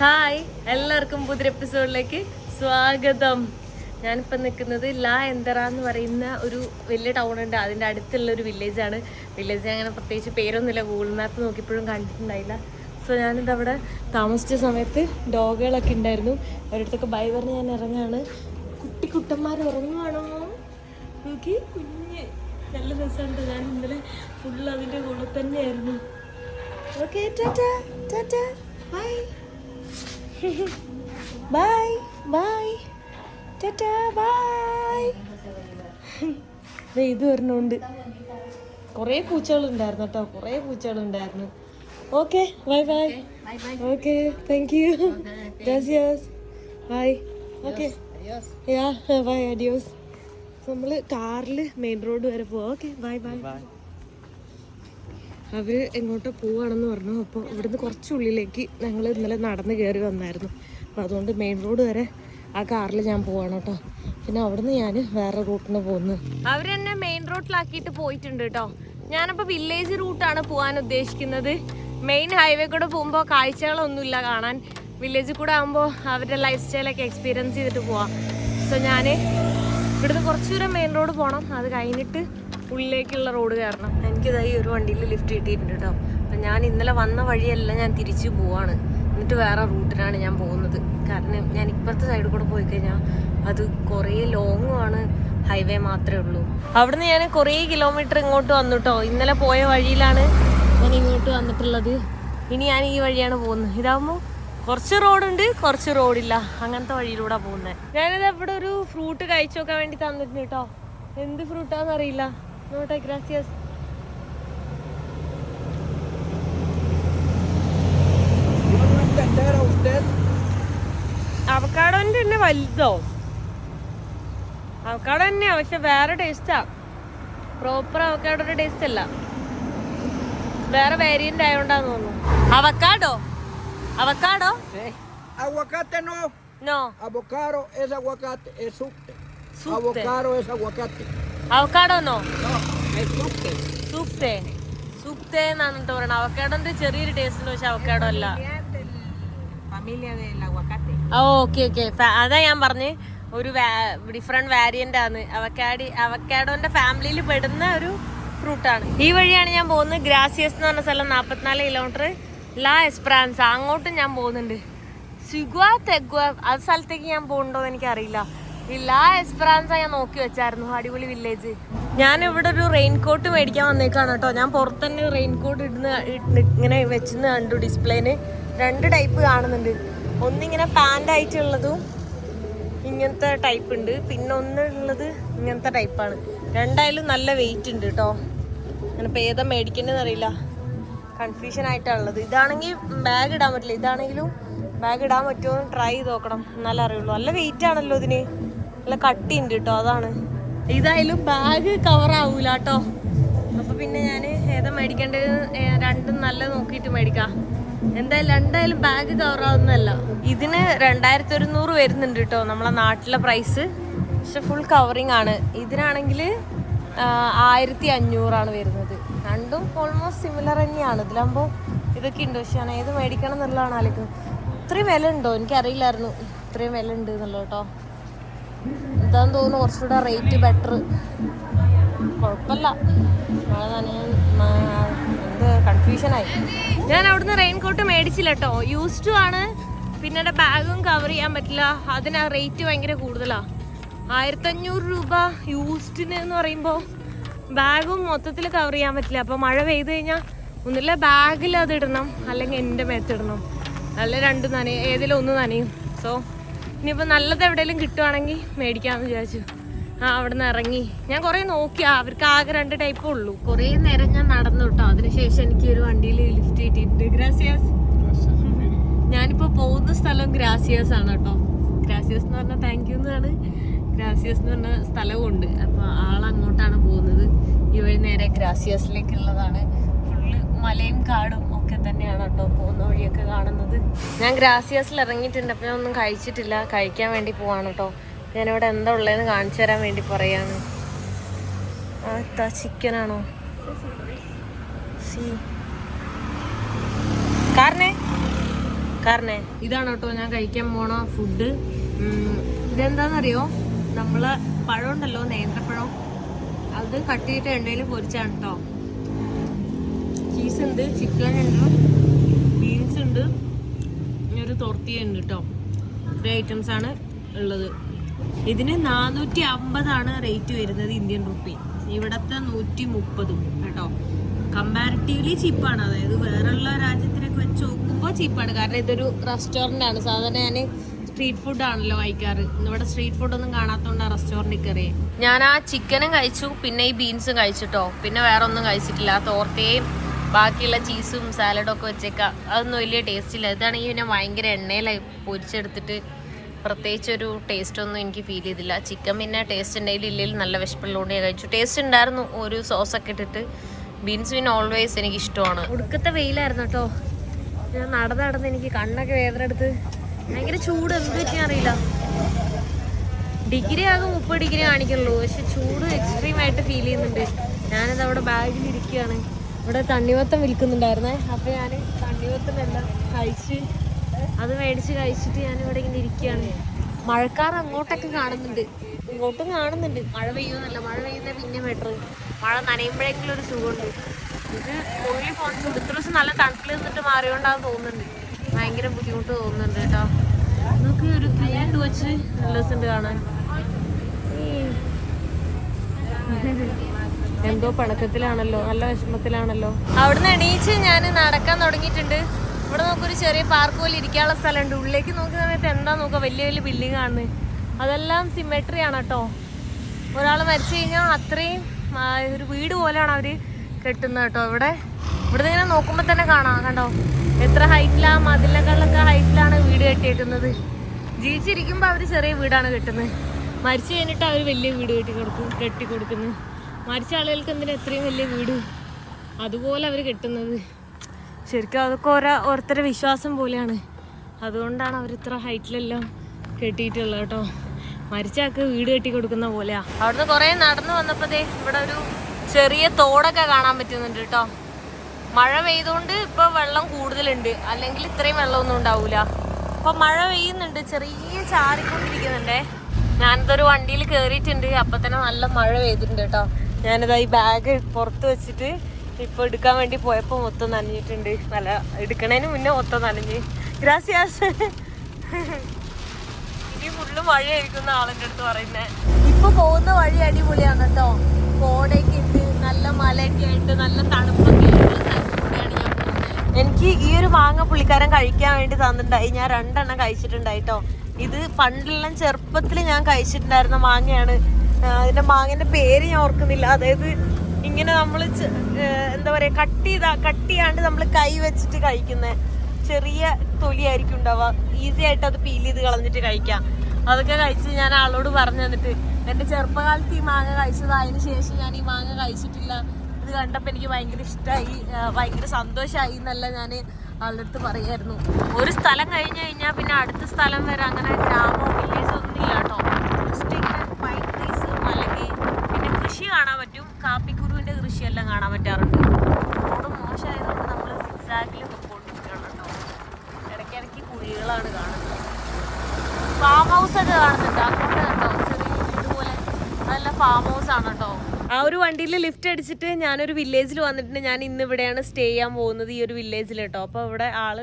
Hi എല്ലാവർക്കും പുതിയ എപ്പിസോഡിലേക്ക് സ്വാഗതം. ഞാനിപ്പോൾ നിൽക്കുന്നത് ലാ എന്തറ എന്ന് പറയുന്ന ഒരു വലിയ ടൗൺ ഉണ്ട്. അതിന്റെ അടുത്തുള്ള ഒരു വില്ലേജാണ് വില്ലേജ് അങ്ങനെ പ്രത്യേകിച്ച് പേരൊന്നുമില്ല. Google map നോക്കിയപ്പോഴും കണ്ടിട്ടുണ്ടായില്ല. സോ ഞാനിത് അവിടെ താമസിച്ച സമയത്ത് ഡോഗുകളൊക്കെ ഉണ്ടായിരുന്നു. അവരടുത്തൊക്കെ ബൈ പറഞ്ഞ് ഞാൻ ഇറങ്ങാണ്. കുട്ടി കുട്ടന്മാർ ഉറങ്ങുവാണോ? നോക്കി കുഞ്ഞ്. നല്ല രസമുണ്ട്. ഞാൻ ഇന്നലെ ഫുൾ അതിന്റെ കൂടെ തന്നെയായിരുന്നു. Okay tata tata bye bye bye tata bye ഇത് വരണുണ്ട് കുറേ പൂച്ചകളുണ്ടായിരുന്നു. കേട്ടോ കുറേ പൂച്ചകളുണ്ടായിരുന്നു okay bye bye okay thank you gracias bye okay yeah bye അഡിയോസ് നമ്മൾ കാറിൽ മെയിൻ റോഡ് വരെ പോവാം. ഓക്കെ ബൈ ബൈ അവർ എങ്ങോട്ടോ പോവാണെന്ന് പറഞ്ഞു. അപ്പോൾ ഇവിടുന്ന് കുറച്ച് ഉള്ളിലേക്ക് ഞങ്ങൾ ഇന്നലെ നടന്ന് കയറി വന്നായിരുന്നു. അപ്പോൾ അതുകൊണ്ട് മെയിൻ റോഡ് വരെ ആ കാറിൽ ഞാൻ പോവാണ് കേട്ടോ. പിന്നെ അവിടുന്ന് ഞാൻ വേറെ റൂട്ടിന് പോകുന്നു അവരെന്നെ മെയിൻ റോഡിലാക്കിയിട്ട് പോയിട്ടുണ്ട് കേട്ടോ. ഞാനപ്പോൾ വില്ലേജ് റൂട്ടാണ് പോകാൻ ഉദ്ദേശിക്കുന്നത്. മെയിൻ ഹൈവേ കൂടെ പോകുമ്പോൾ കാഴ്ചകളൊന്നുമില്ല കാണാൻ. വില്ലേജിൽ കൂടെ ആകുമ്പോൾ അവരുടെ ലൈഫ് സ്റ്റൈലൊക്കെ എക്സ്പീരിയൻസ് ചെയ്തിട്ട് പോവാം. സോ ഞാൻ ഇവിടുന്ന് കുറച്ച് ദൂരം മെയിൻ റോഡ് പോകണം അത് കഴിഞ്ഞിട്ട് ഉള്ളിലേക്കുള്ള റോഡ് കാരണം. എനിക്കിതാ ഈ ഒരു വണ്ടിയിൽ ലിഫ്റ്റ് കിട്ടിയിട്ടുണ്ട് കേട്ടോ അപ്പം ഞാൻ ഇന്നലെ വന്ന വഴിയല്ല ഞാൻ തിരിച്ചു പോവാണ്. എന്നിട്ട് വേറെ റൂട്ടിനാണ് ഞാൻ പോകുന്നത്. കാരണം ഞാൻ ഇപ്പുറത്തെ സൈഡിൽ കൂടെ പോയി കഴിഞ്ഞാൽ അത് കുറേ ലോങ്ങും ആണ്. ഹൈവേ മാത്രമേ ഉള്ളൂ. അവിടുന്ന് ഞാൻ കുറേ കിലോമീറ്റർ ഇങ്ങോട്ട് വന്നു കേട്ടോ ഇന്നലെ പോയ വഴിയിലാണ് ഞാൻ ഇങ്ങോട്ട് വന്നിട്ടുള്ളത്. ഇനി ഞാൻ ഈ വഴിയാണ് പോകുന്നത്. ഇതാകുമ്പോൾ കുറച്ച് റോഡുണ്ട് കുറച്ച് റോഡില്ല. അങ്ങനത്തെ വഴിയിലൂടെ പോകുന്നത്. ഞാനിത് ഇവിടെ ഒരു ഫ്രൂട്ട് കഴിച്ചു നോക്കാൻ വേണ്ടി തന്നിട്ടുണ്ട് കേട്ടോ എന്ത് ഫ്രൂട്ടാന്ന് അറിയില്ല. നോട്ടെ ഗ്രാസിയസ് no. അവക്കാടോന്റെ തന്നെ വലുതോ അവക്കാടോ തന്നെയാ പക്ഷെ വേറെ ടേസ്റ്റാ പ്രോപ്പർ അവക്കാടോയുടെ ടേസ്റ്റ് അല്ല വേറെ വേരിയന്റ് ആയോണ്ടാന്ന് തോന്നുന്നു അവക്കാടോ അവക്കാടോ Aguacate no. നോ Avocado es aguacate, es. Subte. Avocado es aguacate. Avocado no No, es subte. സൂപ്തേ സൂപ്തേ എന്നാണ് പറയണത് അവക്കാടോന്റെ ചെറിയൊരു ടേസ്റ്റ് ഉണ്ട് പക്ഷെ അവക്കാടോ അല്ല. Okay okay. അതാ ഞാൻ പറഞ്ഞ്. ഒരു ഡിഫറെന്റ് വാരിയന്റ് ആണ്. അവക്കാടി അവക്കാഡോന്റെ ഫാമിലിയിൽ പെടുന്ന ഒരു ഫ്രൂട്ടാണ്. ഈ വഴിയാണ് ഞാൻ പോകുന്നത്. ഗ്രാസിയസ് എന്ന് പറഞ്ഞ സ്ഥലം നാൽപ്പത്തിനാല് കിലോമീറ്റർ ലാ എസ്പ്രാൻസ്. അങ്ങോട്ടും ഞാൻ പോകുന്നുണ്ട്. സിഗ്വ തെഗ്വ. അത് സ്ഥലത്തേക്ക് ഞാൻ പോകുന്നുണ്ടോ എന്ന് എനിക്കറിയില്ല. ഈ ലാ എസ്പ്രാൻസ ഞാൻ നോക്കി വെച്ചായിരുന്നു അടിപൊളി വില്ലേജ് ഞാൻ ഇവിടെ ഒരു റെയിൻ കോട്ട് മേടിക്കാൻ വന്നേക്കാണ് കേട്ടോ. ഞാൻ പുറത്തന്നെ റെയിൻ കോട്ട് ഇടുന്ന ഇങ്ങനെ വെച്ചെന്ന് കണ്ടു ഡിസ്പ്ലേന് രണ്ട് ടൈപ്പ് കാണുന്നുണ്ട്. ഒന്നിങ്ങനെ പാന്റ് ആയിട്ടുള്ളതും ഇങ്ങനത്തെ ടൈപ്പ് ഉണ്ട്. പിന്നെ ഒന്ന് ഉള്ളത് ഇങ്ങനത്തെ ടൈപ്പാണ് രണ്ടായാലും നല്ല വെയിറ്റ് ഉണ്ട് കേട്ടോ. അങ്ങനെ ഇപ്പം ഏതാ മേടിക്കേണ്ടതെന്ന് അറിയില്ല. കൺഫ്യൂഷൻ ഉള്ളത് ഇതാണെങ്കിൽ ബാഗ് ഇടാൻ പറ്റില്ല. ഇതാണെങ്കിലും ബാഗ് ഇടാൻ പറ്റുമോ ട്രൈ ചെയ്ത് നോക്കണം. എന്നാലേ അറിയുള്ളൂ. നല്ല വെയിറ്റ് ആണല്ലോ ഇതിന്. നല്ല കട്ടി ഉണ്ട് കേട്ടോ അതാണ്. ഇതായാലും ബാഗ് കവർ ആവൂല കേട്ടോ അപ്പൊ പിന്നെ ഞാൻ ഏതാ മേടിക്കേണ്ടത്? രണ്ടും നല്ല നോക്കിയിട്ട് മേടിക്കാം. എന്തായാലും രണ്ടായാലും ബാഗ് കവർ ആവുന്നതല്ല. ഇതിന് രണ്ടായിരത്തി ഒരുന്നൂറ് വരുന്നുണ്ട് കേട്ടോ നമ്മളെ നാട്ടിലെ പ്രൈസ് പക്ഷെ ഫുൾ കവറിങ് ആണ്. ഇതിനാണെങ്കിൽ ആയിരത്തി അഞ്ഞൂറാണ് വരുന്നത്. രണ്ടും ഓൾമോസ്റ്റ് സിമിലർ തന്നെയാണ്. ഇതിലാകുമ്പോൾ ഇതൊക്കെ ഉണ്ട്. പക്ഷെ ഞാൻ ഏത് മേടിക്കണം എന്നുള്ളതാണ് ആലോചിക്കുന്നത്. ഇത്രയും വില ഉണ്ടോ? എനിക്കറിയില്ലായിരുന്നു. ഇത്രയും വില ഉണ്ട് എന്നുള്ളത് കേട്ടോ ഇതാന്ന് തോന്നുന്നു കുറച്ചുകൂടെ റേറ്റ് ബെറ്റർ കുഴപ്പമില്ല. കൺഫ്യൂഷനായി ഞാൻ അവിടുന്ന് റെയിൻകോട്ട് മേടിച്ചില്ല കേട്ടോ യൂസ്ഡ് ആണ്. പിന്നെ ബാഗും കവർ ചെയ്യാൻ പറ്റില്ല. അതിന് റേറ്റ് ഭയങ്കര കൂടുതലാ. ആയിരത്തഞ്ഞൂറ് രൂപ യൂസ്ഡിന് എന്ന് പറയുമ്പോൾ ബാഗും മൊത്തത്തിൽ കവർ ചെയ്യാൻ പറ്റില്ല. അപ്പോൾ മഴ പെയ്ത് കഴിഞ്ഞാൽ ഒന്നില്ല ബാഗിൽ അത് ഇടണം. അല്ലെങ്കിൽ എന്റെ മേത്ത് ഇടണം. അല്ല രണ്ട് നനയും ഏതിലൊന്ന് നനയും. സോ ഇനിയിപ്പോൾ നല്ലത് എവിടെയെങ്കിലും കിട്ടുവാണെങ്കിൽ മേടിക്കാമെന്ന് വിചാരിച്ചു. ആ അവിടെ നിന്ന് ഇറങ്ങി. ഞാൻ കുറേ നോക്കി. അവർക്ക് ആകെ രണ്ട് ടൈപ്പ് ഉള്ളൂ. കുറേ നേരം ഞാൻ നടന്നു കേട്ടോ. അതിനുശേഷം എനിക്ക് ഒരു വണ്ടിയിൽ ലിഫ്റ്റ് കിട്ടിയിട്ടുണ്ട്. ഗ്രാസിയാസ് ഞാനിപ്പോ പോകുന്ന സ്ഥലം ഗ്രാസിയാസ് ആണ് കേട്ടോ. ഗ്രാസിയാസ് എന്ന് പറഞ്ഞാൽ താങ്ക് യു എന്നാണ് ഗ്രാസിയാസ് എന്ന് പറഞ്ഞ സ്ഥലവും ഉണ്ട് അപ്പൊ ആൾ അങ്ങോട്ടാണ് പോകുന്നത്. ഈ വഴി നേരെ ഗ്രാസിയാസിലേക്കുള്ളതാണ് ഫുള്ള് മലയും കാടും. ഒക്കെ തന്നെയാണ് കേട്ടോ പോകുന്ന വഴിയൊക്കെ കാണുന്നത്. ഞാൻ ഗ്രാസിയാസിൽ ഇറങ്ങിയിട്ടുണ്ട് അപ്പം ഒന്നും കഴിച്ചിട്ടില്ല. കഴിക്കാൻ വേണ്ടി പോവാണ് കേട്ടോ. ഞാനിവിടെ എന്താ ഉള്ളതെന്ന് കാണിച്ചു തരാൻ വേണ്ടി പറയാണ്. ആ ചിക്കനാണോ സി. കാരണേ കാരണേ ഇതാണ് കേട്ടോ ഞാൻ കഴിക്കാൻ പോണ ഫുഡ് ഇതെന്താണെന്നറിയോ നമ്മളെ പഴം ഉണ്ടല്ലോ നേന്ത്രപ്പഴം. അത് കട്ട് ചെയ്തിട്ട് എണ്ണയിൽ പൊരിച്ചാണ് കേട്ടോ. ചീസ് ഉണ്ട് ചിക്കൻ ഉണ്ട് ബീൻസ് ഉണ്ട്. ഒരു തോർത്തിയ ഉണ്ട് കേട്ടോ ഇത്രയും ഐറ്റംസ് ആണ് ഉള്ളത്. ഇതിന് നാനൂറ്റി അമ്പതാണ് റേറ്റ് വരുന്നത് ഇന്ത്യൻ റുപ്പി ഇവിടത്തെ നൂറ്റി മുപ്പതും കേട്ടോ കമ്പാരിറ്റീവ്ലി ചീപ്പാണ് അതായത് വേറെയുള്ള രാജ്യത്തിനൊക്കെ വെച്ച് നോക്കുമ്പോൾ ചീപ്പാണ് കാരണം ഇതൊരു റെസ്റ്റോറന്റ് ആണ്. സാധാരണ ഞാൻ സ്ട്രീറ്റ് ഫുഡ് ആണല്ലോ വായിക്കാറ്. ഇവിടെ സ്ട്രീറ്റ് ഫുഡ് ഒന്നും ആ റെസ്റ്റോറന്റിൽ കയറി ഞാൻ ആ ചിക്കനും കഴിച്ചു. പിന്നെ ഈ ബീൻസും കഴിച്ചിട്ടോ പിന്നെ വേറെ ഒന്നും കഴിച്ചിട്ടില്ല തോർത്തയും ബാക്കിയുള്ള ചീസും സാലഡും ഒക്കെ വെച്ചേക്കാം. അതൊന്നും വലിയ ടേസ്റ്റില്ല ഇതാണെങ്കിൽ പിന്നെ ഭയങ്കര എണ്ണയിലായി പൊരിച്ചെടുത്തിട്ട് പ്രത്യേകിച്ച് ഒരു ടേസ്റ്റ് ഒന്നും എനിക്ക് ഫീൽ ചെയ്തില്ല. ചിക്കൻ പിന്നെ ടേസ്റ്റ് ഉണ്ടെങ്കിൽ ഇല്ലെങ്കിൽ നല്ല വിശപ്പുള്ളതുകൊണ്ട് ഞാൻ കഴിച്ചു. ടേസ്റ്റ് ഉണ്ടായിരുന്നു ഒരു സോസൊക്കെ ഇട്ടിട്ട്. ബീൻസ് പിന്നെ ഓൾവേസ് എനിക്ക് ഇഷ്ടമാണ് ഉടുക്കത്തെ വെയിലായിരുന്നു കേട്ടോ. ഞാൻ നടന്ന് നടന്ന് എനിക്ക് കണ്ണൊക്കെ വേദന എടുത്ത് ഭയങ്കര ചൂട്. എന്ത് പറ്റിയാ അറിയില്ല. ഡിഗ്രി ആകെ മുപ്പത് ഡിഗ്രി കാണിക്കുള്ളൂ പക്ഷെ ചൂട് എക്സ്ട്രീം ആയിട്ട് ഫീൽ ചെയ്യുന്നുണ്ട്. ഞാനത് അവിടെ ബാഗിൽ ഇരിക്കുകയാണ്. ഇവിടെ തണ്ണിമത്തം വിൽക്കുന്നുണ്ടായിരുന്നേ. അപ്പോൾ ഞാൻ തണ്ണിമത്തമെല്ലാം കഴിച്ച് അത് മേടിച്ച് കഴിച്ചിട്ട് ഞാൻ ഇവിടെ ഇങ്ങനെ ഇരിക്കുകയാണ്. മഴക്കാർ അങ്ങോട്ടൊക്കെ കാണുന്നുണ്ട്. ഇങ്ങോട്ടും കാണുന്നുണ്ട്. മഴ പെയ്യുമെന്നല്ല. മഴ പെയ്യുന്ന പിന്നെ ബെറ്റർ മഴ നനയുമ്പോഴെങ്കിലും ഒരു സുഖമുണ്ട്. ഇത് ഉള്ളിൽ പോകാൻ ഇത്ര ദിവസം നല്ല തണുപ്പിൽ നിന്നിട്ട് മാറിയോണ്ടാന്ന് തോന്നുന്നുണ്ട്. ഭയങ്കര ബുദ്ധിമുട്ട് തോന്നുന്നുണ്ട് കേട്ടോ. നമുക്ക് ഒരു ടു വെച്ച് നല്ല രസമുണ്ട് കാണാൻ. എന്തോ പണക്കത്തിലാണല്ലോ നല്ല വിഷമത്തിലാണല്ലോ. അവിടുന്ന് എണീച്ച് ഞാൻ നടക്കാൻ തുടങ്ങിയിട്ടുണ്ട്. ഇവിടെ നമുക്കൊരു ചെറിയ പാർക്ക് പോലെ ഇരിക്കാനുള്ള സ്ഥലമുണ്ട്. ഉള്ളിലേക്ക് നോക്കുന്ന സമയത്ത് എന്താ നോക്കുക? വലിയ വലിയ ബിൽഡിംഗ് ആണ്. അതെല്ലാം സിമെട്രി ആണ് കേട്ടോ. ഒരാൾ മരിച്ചു കഴിഞ്ഞാൽ അത്രയും ഒരു വീട് പോലെയാണ് അവർ കെട്ടുന്നത് കേട്ടോ ഇവിടെ. ഇവിടെ ഇങ്ങനെ നോക്കുമ്പോൾ തന്നെ കാണാം. കണ്ടോ? എത്ര ഹൈറ്റിലാണ് മതിലകളിലൊക്കെ ഹൈറ്റിലാണ് വീട് കെട്ടിയേക്കുന്നത്. ജീവിച്ചിരിക്കുമ്പോൾ അവർ ചെറിയ വീടാണ് കെട്ടുന്നത്. മരിച്ചു കഴിഞ്ഞിട്ട് അവർ വലിയ വീട് കെട്ടി കൊടുക്കും കെട്ടി കൊടുക്കുന്നത് മരിച്ച ആളുകൾക്ക് എന്തിനാ എത്രയും വലിയ വീട്? അതുപോലെ അവർ കെട്ടുന്നത്. ശരിക്കും അതൊക്കെ ഓരോ ഓരോരുത്തരുടെ വിശ്വാസം പോലെയാണ്. അതുകൊണ്ടാണ് അവർ ഇത്ര ഹൈറ്റിലെല്ലാം കെട്ടിയിട്ടുള്ളത് കേട്ടോ. മരിച്ചാക്ക് വീട് കെട്ടി കൊടുക്കുന്ന പോലെയാ. അവിടുന്ന് കുറേ നടന്നു വന്നപ്പോഴേ ഇവിടെ ഒരു ചെറിയ തോടൊക്കെ കാണാൻ പറ്റുന്നുണ്ട് കേട്ടോ. മഴ പെയ്തുകൊണ്ട് ഇപ്പൊ വെള്ളം കൂടുതലുണ്ട്. അല്ലെങ്കിൽ ഇത്രയും വെള്ളമൊന്നും ഉണ്ടാവൂല. അപ്പൊ മഴ പെയ്യുന്നുണ്ട്. ചെറിയ ചാറിക്കൊണ്ടിരിക്കുന്നുണ്ടേ. ഞാനിതൊരു വണ്ടിയിൽ കയറിയിട്ടുണ്ട് അപ്പൊ തന്നെ നല്ല മഴ പെയ്തിട്ടുണ്ട് കേട്ടോ. ഞാനിതാ ഈ ബാഗ് പുറത്ത് വെച്ചിട്ട് ഇപ്പൊ എടുക്കാൻ വേണ്ടി പോയപ്പോ മൊത്തം നനഞ്ഞിട്ടുണ്ട്. നല്ല എടുക്കണേന് മുന്നേ മൊത്തം നനഞ്ഞ്. ഗ്രാസിയാസ് ഇനി ഫുള്ള് മഴയായിരിക്കും ആളിന്റെ അടുത്ത് പറയുന്നേ. ഇപ്പൊ പോകുന്ന വഴി അടിപൊളിയാണ് കേട്ടോ. കോടയൊക്കെ ഉണ്ട് നല്ല മലയൊക്കെ ആയിട്ട് നല്ല തണുപ്പൊക്കെ എനിക്ക് ഈ ഒരു മാങ്ങ പുള്ളിക്കാരൻ കഴിക്കാൻ വേണ്ടി തന്നിട്ടുണ്ടായി. ഞാൻ രണ്ടെണ്ണം കഴിച്ചിട്ടുണ്ടായിട്ടോ ഇത് പണ്ടെല്ലാം ചെറുപ്പത്തിൽ ഞാൻ കഴിച്ചിട്ടുണ്ടായിരുന്ന മാങ്ങയാണ്. ആ, ഇതിന്റെ മാങ്ങന്റെ പേര് ഞാൻ ഓർക്കുന്നില്ല. അതായത് ഇങ്ങനെ നമ്മൾ എന്താ പറയാ കട്ട് ചെയ്താ കട്ട് ചെയ്യാണ്ട് നമ്മൾ കൈ വെച്ചിട്ട് കഴിക്കുന്ന ചെറിയ തൊലിയായിരിക്കും ഉണ്ടാവുക. ഈസി ആയിട്ട് അത് പീൽ ചെയ്ത് കളഞ്ഞിട്ട് കഴിക്കാം. അതൊക്കെ കഴിച്ച് ഞാൻ ആളോട് പറഞ്ഞു തന്നിട്ട് എന്റെ ചെറുപ്പകാലത്ത് ഈ മാങ്ങ കഴിച്ചത് അതിന് ശേഷം ഞാൻ ഈ മാങ്ങ കഴിച്ചിട്ടില്ല. ഇത് കണ്ടപ്പോൾ എനിക്ക് ഭയങ്കര ഇഷ്ടമായി ഭയങ്കര സന്തോഷമായി എന്നല്ല ഞാൻ ആളുടെ അടുത്ത് പറയായിരുന്നു. ഒരു സ്ഥലം കഴിഞ്ഞ് കഴിഞ്ഞാൽ പിന്നെ അടുത്ത സ്ഥലം വരെ അങ്ങനെ ഗ്രാമോ വില്ലേജോ ഒന്നും ഇല്ല കേട്ടോ ജസ്റ്റ് ഇങ്ങനെ പൈൻ ട്രീസ് അല്ലെങ്കിൽ പിന്നെ കൃഷി കാണാൻ പറ്റും. കാപ്പിക്കുരുവിന്റെ കൃഷിയെല്ലാം കാണാൻ പറ്റാറുണ്ട്. റോഡ് മോശമായതുകൊണ്ട് നമ്മൾ സിക്സാക്കിൽ പൊക്കോണ്ടിരിക്കുകയാണ് കേട്ടോ ഇടയ്ക്കിടയ്ക്ക് കുഴികളാണ് കാണുന്നത്. ഫാം ഹൗസ് ഒക്കെ കാണുന്നുണ്ട്. അങ്ങോട്ട് കണ്ടോ ചെറിയ ഇതുപോലെ പോലെ ഫാം ഹൗസ് ആണ് കേട്ടോ. ആ ഒരു വണ്ടിയിൽ ലിഫ്റ്റ് അടിച്ചിട്ട് ഞാനൊരു വില്ലേജിൽ വന്നിട്ടുണ്ട്. ഞാൻ ഇന്ന് ഇവിടെയാണ് സ്റ്റേ ചെയ്യാൻ പോകുന്നത് ഈ ഒരു വില്ലേജിൽ കേട്ടോ. അപ്പോൾ ഇവിടെ ആൾ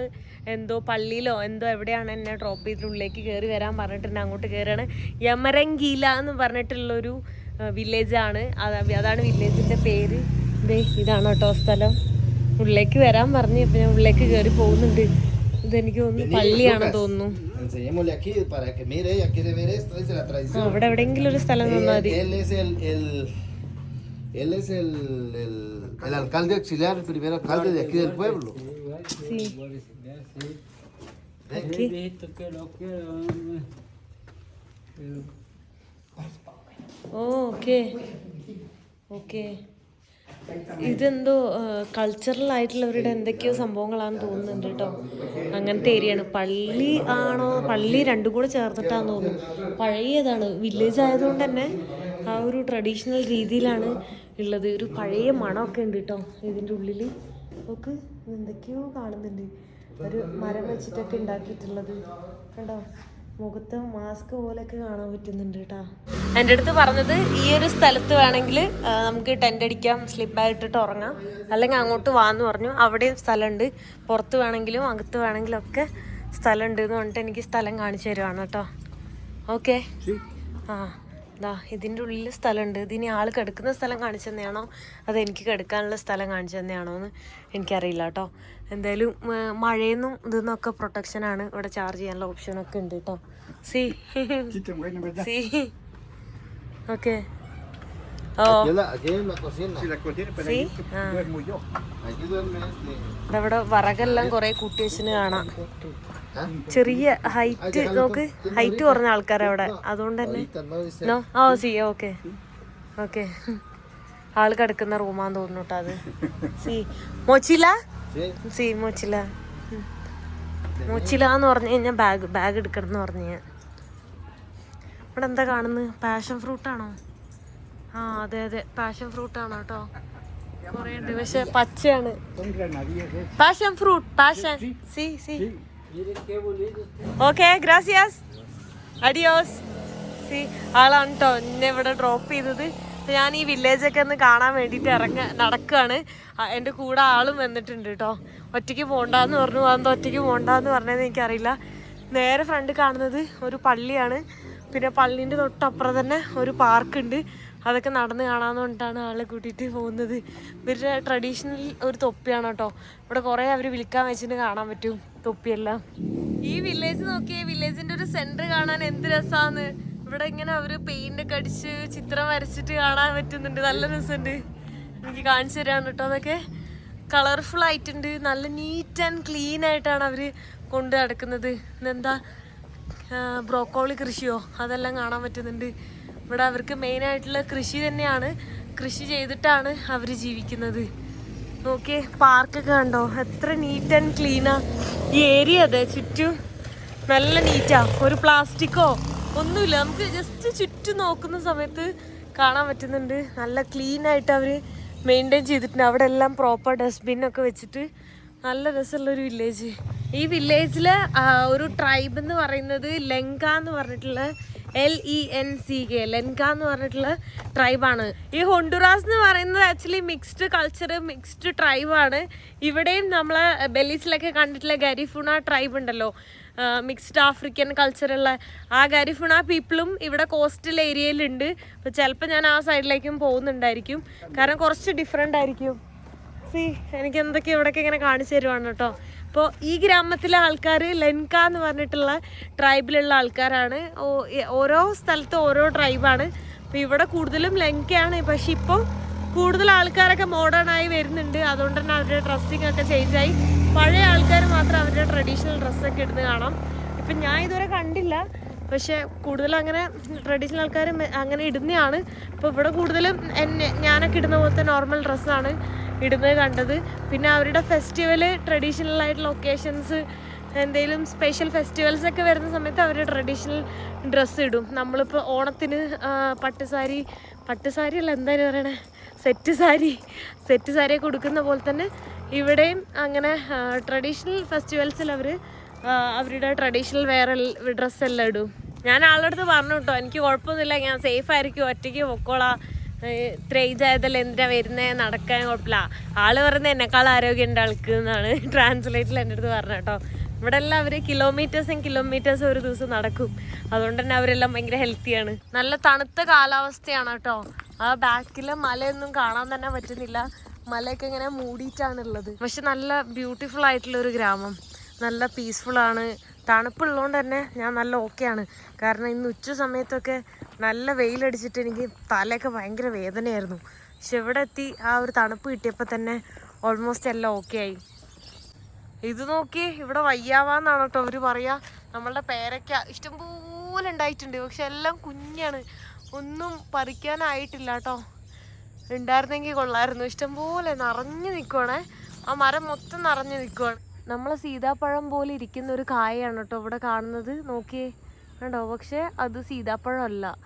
എന്തോ പള്ളിയിലോ എന്തോ എവിടെയാണ് എന്നെ ഡ്രോപ്പ് ചെയ്തിട്ട് ഉള്ളിലേക്ക് കയറി വരാൻ പറഞ്ഞിട്ടുണ്ട്. അങ്ങോട്ട് കയറുകയാണ് യമരങ്കീല എന്ന് പറഞ്ഞിട്ടുള്ളൊരു വില്ലേജാണ് അതാണ് വില്ലേജിന്റെ പേര് ഇതേ ഇതാണ് കേട്ടോ സ്ഥലം ഉള്ളിലേക്ക് വരാൻ പറഞ്ഞു ഇപ്പം ഞാൻ ഉള്ളിലേക്ക് കയറി പോകുന്നുണ്ട് ഇതെനിക്ക് തോന്നുന്നു പള്ളിയാണെന്ന് തോന്നുന്നു അവിടെ എവിടെയെങ്കിലും ഒരു സ്ഥലം തന്നാൽ മതി Gracias. ഓക്കെ. ഓക്കെ. ഇതെന്തോ കൾച്ചറൽ ആയിട്ടുള്ളവരുടെ എന്തൊക്കെയോ സംഭവങ്ങളാണെന്ന് തോന്നുന്നുണ്ട് കേട്ടോ. അങ്ങനത്തെ ഏരിയയാണ്. പള്ളി ആണോ പള്ളി രണ്ടും കൂടെ ചേർത്തിട്ടാന്ന് തോന്നുന്നു. പഴയതാണ്. വില്ലേജ് ആയതുകൊണ്ട് തന്നെ ആ ഒരു ട്രഡീഷണൽ രീതിയിലാണ് ഉള്ളത്. ഒരു പഴയ മണമൊക്കെ ഉണ്ട് കേട്ടോ ഇതിന്റെ ഉള്ളിൽ ഒക്കെ എന്തൊക്കെയോ കാണുന്നുണ്ട്. ഒരു മരം വെച്ചിട്ടൊക്കെ ഉണ്ടാക്കിയിട്ടുള്ളത്. കണ്ടോ? മുഖത്ത് മാസ്ക് പോലെയൊക്കെ കാണാൻ പറ്റുന്നുണ്ട് കേട്ടോ. എന്റെ അടുത്ത് പറഞ്ഞത് ഈ ഒരു സ്ഥലത്ത് വേണമെങ്കിൽ നമുക്ക് ടെന്റ് അടിക്കാം സ്ലിപ്പായിട്ടിട്ട് ഉറങ്ങാം. അല്ലെങ്കിൽ അങ്ങോട്ട് വാന്ന് പറഞ്ഞു. അവിടെയും സ്ഥലമുണ്ട്. പുറത്ത് വേണമെങ്കിലും അകത്ത് വേണമെങ്കിലും ഒക്കെ സ്ഥലമുണ്ട് എന്ന് പറഞ്ഞിട്ട് എനിക്ക് സ്ഥലം കാണിച്ചു തരുവാണ് കേട്ടോ. ഓക്കെ? ആ ദാ ഇതിന്റെ ഉള്ളിൽ സ്ഥലമുണ്ട്. ഇതിനി ആൾ കിടക്കുന്ന സ്ഥലം കാണിച്ചു തന്നെയാണോ? അത് എനിക്ക് കിടക്കാനുള്ള സ്ഥലം കാണിച്ചു തന്നെയാണോ എന്ന് എനിക്കറിയില്ല കേട്ടോ. എന്തായാലും മഴയെന്നും പ്രൊട്ടക്ഷൻ ആണ്. ഇവിടെ ചാർജ് ചെയ്യാനുള്ള ഓപ്ഷനൊക്കെ ഉണ്ട് കേട്ടോ സി സി ഓക്കെ ഓ വറകെല്ലാം കുറെ കൂട്ടി വെച്ചിന് കാണാം. ¿Ah? ചെറിയ ഹൈറ്റ് നോക്ക്. ഹൈറ്റ് കുറഞ്ഞ ആൾക്കാർ അവിടെ അതുകൊണ്ട് തന്നെ. ഓ സി ഓക്കെ ഓക്കെ ആൾ കിടക്കുന്ന റൂമാന്ന് തോന്നുന്നു കേട്ടോ അത്. C മൊച്ചില Sí. സി മൊച്ചില. മൊച്ചില എന്ന് പറഞ്ഞു കഴിഞ്ഞാൽ ബാഗ് ബാഗ് എടുക്കണം എന്ന് പറഞ്ഞു ഞാൻ. ഇവിടെ എന്താ കാണുന്നത് പാഷൻ ഫ്രൂട്ട് ആണോ ആ അതെ അതെ. പാഷൻ ഫ്രൂട്ട് ആണോ കേട്ടോ കുറേ ഉണ്ട്. പക്ഷെ പച്ചയാണ്. Passion fruit passion. സി സി ഓക്കെ ഗ്രാസിയാസ്. അഡിയോസ് സി ആളാണ് കേട്ടോ എന്നെ ഇവിടെ ഡ്രോപ്പ് ചെയ്തത്. ഞാൻ ഈ വില്ലേജൊക്കെ ഒന്ന് കാണാൻ വേണ്ടിയിട്ട് ഇറങ്ങ നടക്കുകയാണ് എന്റെ കൂടെ ആളും വന്നിട്ടുണ്ട് കേട്ടോ ഒറ്റയ്ക്ക് പോണ്ടാന്ന് പറഞ്ഞു. അതെന്താ ഒറ്റയ്ക്ക് പോണ്ടാന്ന് പറഞ്ഞത് എനിക്കറിയില്ല. നേരെ ഫ്രണ്ട് കാണുന്നത് ഒരു പള്ളിയാണ്. പിന്നെ പള്ളീന്റെ തൊട്ടപ്പുറം തന്നെ ഒരു പാർക്കുണ്ട്. അതൊക്കെ നടന്ന് കാണാമെന്ന് പറഞ്ഞിട്ടാണ് ആളെ കൂട്ടിയിട്ട് പോകുന്നത്. ഇവരുടെ ട്രഡീഷണൽ ഒരു തൊപ്പിയാണ് കേട്ടോ ഇവിടെ കുറേ അവർ വിൽക്കാൻ വെച്ചിട്ട് കാണാൻ പറ്റും തൊപ്പിയെല്ലാം. ഈ വില്ലേജ് നോക്കിയേ വില്ലേജിന്റെ ഒരു സെന്റർ കാണാൻ എന്ത് രസാന്ന്. ഇവിടെ ഇങ്ങനെ അവർ പെയിന്റ് ഒക്കെ അടിച്ച് ചിത്രം വരച്ചിട്ട് കാണാൻ പറ്റുന്നുണ്ട്. നല്ല രസമുണ്ട്. എനിക്ക് കാണിച്ചു തരാണ് കേട്ടോ. അതൊക്കെ കളർഫുൾ ആയിട്ടുണ്ട്. നല്ല നീറ്റ് ആൻഡ് ക്ലീൻ ആയിട്ടാണ് അവർ കൊണ്ട് നടക്കുന്നത്. ഇതെന്താ? ബ്രോക്കോളി കൃഷിയോ? അതെല്ലാം കാണാൻ പറ്റുന്നുണ്ട്. ഇവിടെ അവർക്ക് മെയിൻ ആയിട്ടുള്ള കൃഷി തന്നെയാണ്. കൃഷി ചെയ്തിട്ടാണ് അവർ ജീവിക്കുന്നത്. നോക്കിയേ പാർക്കൊക്കെ കണ്ടോ? എത്ര നീറ്റ് ആൻഡ് ക്ലീനാ ഈ ഏരിയ അതെ ചുറ്റും നല്ല നീറ്റാ ഒരു പ്ലാസ്റ്റിക്കോ ഒന്നുമില്ല. നമുക്ക് ജസ്റ്റ് ചുറ്റും നോക്കുന്ന സമയത്ത് കാണാൻ പറ്റുന്നുണ്ട്. നല്ല ക്ലീൻ ആയിട്ട് അവർ മെയിന്റെയിൻ ചെയ്തിട്ടുണ്ട്. അവിടെ എല്ലാം പ്രോപ്പർ ഡസ്റ്റ്ബിൻ ഒക്കെ വെച്ചിട്ട് നല്ല രസമുള്ളൊരു വില്ലേജ് ഈ വില്ലേജിൽ ഒരു ട്രൈബ് എന്ന് പറയുന്നത് ലങ്ക എന്ന് പറഞ്ഞിട്ടുള്ള L E N C A Lenca എന്ന് പറഞ്ഞിട്ടുള്ള ട്രൈബാണ് ഈ ഹൊണ്ടുറാസ് എന്ന് പറയുന്നത് ആക്ച്വലി മിക്സ്ഡ് കൾച്ചർ മിക്സ്ഡ് ട്രൈബാണ് ഇവിടെയും നമ്മളെ ബെലീസിലൊക്കെ കണ്ടിട്ടുള്ള ഗരിഫുണ ട്രൈബ് ഉണ്ടല്ലോ. മിക്സ്ഡ് ആഫ്രിക്കൻ കൾച്ചറുള്ള ആ ഗരിഫുണ പീപ്പിളും ഇവിടെ കോസ്റ്റൽ ഏരിയയിലുണ്ട് അപ്പോൾ ചിലപ്പോൾ ഞാൻ ആ സൈഡിലേക്കും പോകുന്നുണ്ടായിരിക്കും. കാരണം കുറച്ച് ഡിഫറെന്റ് ആയിരിക്കും. സി എനിക്ക് എന്തൊക്കെ ഇവിടെയൊക്കെ ഇങ്ങനെ കാണിച്ചു തരുവാണ് കേട്ടോ. അപ്പോൾ ഈ ഗ്രാമത്തിലെ ആൾക്കാർ ലെൻക എന്ന് പറഞ്ഞിട്ടുള്ള ട്രൈബിലുള്ള ആൾക്കാരാണ്. ഓരോ സ്ഥലത്തും ഓരോ ട്രൈബാണ്. അപ്പോൾ ഇവിടെ കൂടുതലും ലെങ്കയാണ് പക്ഷെ ഇപ്പോൾ കൂടുതൽ ആൾക്കാരൊക്കെ മോഡേൺ ആയി വരുന്നുണ്ട്. അതുകൊണ്ട് തന്നെ അവരുടെ ഡ്രസ്സിങ് ഒക്കെ ചേഞ്ചായി പഴയ ആൾക്കാർ മാത്രം അവരുടെ ട്രഡീഷണൽ ഡ്രസ്സൊക്കെ ഇടുന്ന കാണാം. ഇപ്പം ഞാൻ ഇതുവരെ കണ്ടില്ല. പക്ഷേ കൂടുതലും അങ്ങനെ ട്രഡീഷണൽ ആൾക്കാർ അങ്ങനെ ഇടുന്നതാണ്. ഇപ്പോൾ ഇവിടെ കൂടുതലും എന്നെ ഞാനൊക്കെ ഇടുന്ന പോലത്തെ നോർമൽ ഡ്രസ്സാണ് ഇടുന്നത് കണ്ടത്. പിന്നെ അവരുടെ ഫെസ്റ്റിവൽ ട്രഡീഷണൽ ആയിട്ട് ലൊക്കേഷൻസ് എന്തെങ്കിലും സ്പെഷ്യൽ ഫെസ്റ്റിവൽസ് ഒക്കെ വരുന്ന സമയത്ത് അവർ ട്രഡീഷണൽ ഡ്രസ്സ് ഇടും. നമ്മളിപ്പോൾ ഓണത്തിന് പട്ടുസാരി പട്ടുസാരി അല്ല എന്തായാലും പറയണേ? സെറ്റ് സാരി സെറ്റ് സാരിയൊക്കെ കൊടുക്കുന്ന പോലെ തന്നെ ഇവിടെയും അങ്ങനെ ട്രഡീഷണൽ ഫെസ്റ്റിവൽസിൽ അവർ അവരുടെ ട്രഡീഷണൽ വേറെ ഡ്രസ്സെല്ലാം ഇടും. ഞാൻ ആളുടെ അടുത്ത് പറഞ്ഞു കേട്ടോ എനിക്ക് കുഴപ്പമൊന്നുമില്ല ഞാൻ സേഫ് ആയിരിക്കും ഒറ്റയ്ക്ക് പൊക്കോളാം. ഇത്ര ഏജ് ആയതല്ലേ എന്തിനാ വരുന്നേ? നടക്കാൻ കുഴപ്പമില്ല. ആൾ പറയുന്നത് എന്നെക്കാൾ ആരോഗ്യം ഉണ്ട് ആൾക്ക് എന്നാണ് ട്രാൻസ്ലേറ്റിൽ എന്റെ അടുത്ത് പറഞ്ഞ കേട്ടോ. ഇവിടെ എല്ലാം അവർ കിലോമീറ്റേഴ്സും കിലോമീറ്റേഴ്സും ഒരു ദിവസം നടക്കും. അതുകൊണ്ട് തന്നെ അവരെല്ലാം ഭയങ്കര ഹെൽത്തിയാണ് നല്ല തണുത്ത കാലാവസ്ഥയാണ് കേട്ടോ. ആ ബാക്കിലെ മലയൊന്നും കാണാൻ തന്നെ പറ്റുന്നില്ല. മലയൊക്കെ ഇങ്ങനെ മൂടിയിട്ടാണ് ഉള്ളത് പക്ഷെ നല്ല ബ്യൂട്ടിഫുൾ ആയിട്ടുള്ള ഒരു ഗ്രാമം. നല്ല പീസ്ഫുൾ ആണ്. തണുപ്പുള്ളതുകൊണ്ട് തന്നെ ഞാൻ നല്ല ഓക്കെയാണ് കാരണം ഇന്ന് ഉച്ച സമയത്തൊക്കെ നല്ല വെയിലടിച്ചിട്ട് എനിക്ക് തലയൊക്കെ ഭയങ്കര വേദനയായിരുന്നു. പക്ഷെ ഇവിടെ എത്തി ആ ഒരു തണുപ്പ് കിട്ടിയപ്പോൾ തന്നെ ഓൾമോസ്റ്റ് എല്ലാം ഓക്കെ ആയി. ഇത് നോക്കി ഇവിടെ വയ്യാവാന്നാണ് കേട്ടോ അവർ പറയാ. നമ്മളുടെ പേരയ്ക്ക ഇഷ്ടംപോലെ ഉണ്ടായിട്ടുണ്ട് പക്ഷെ എല്ലാം കുഞ്ഞാണ്. ഒന്നും പറിക്കാനായിട്ടില്ല കേട്ടോ ഉണ്ടായിരുന്നെങ്കിൽ കൊള്ളായിരുന്നു. ഇഷ്ടംപോലെ നിറഞ്ഞു നിൽക്കുവാണേ ആ മരം മൊത്തം നിറഞ്ഞു നിൽക്കുവാണ് നമ്മളെ സീതാപ്പഴം പോലെ ഇരിക്കുന്ന ഒരു കായയാണ് കേട്ടോ ഇവിടെ കാണുന്നത്? നോക്കിയേ. കണ്ടോ? പക്ഷെ അത് സീതാപ്പഴം അല്ല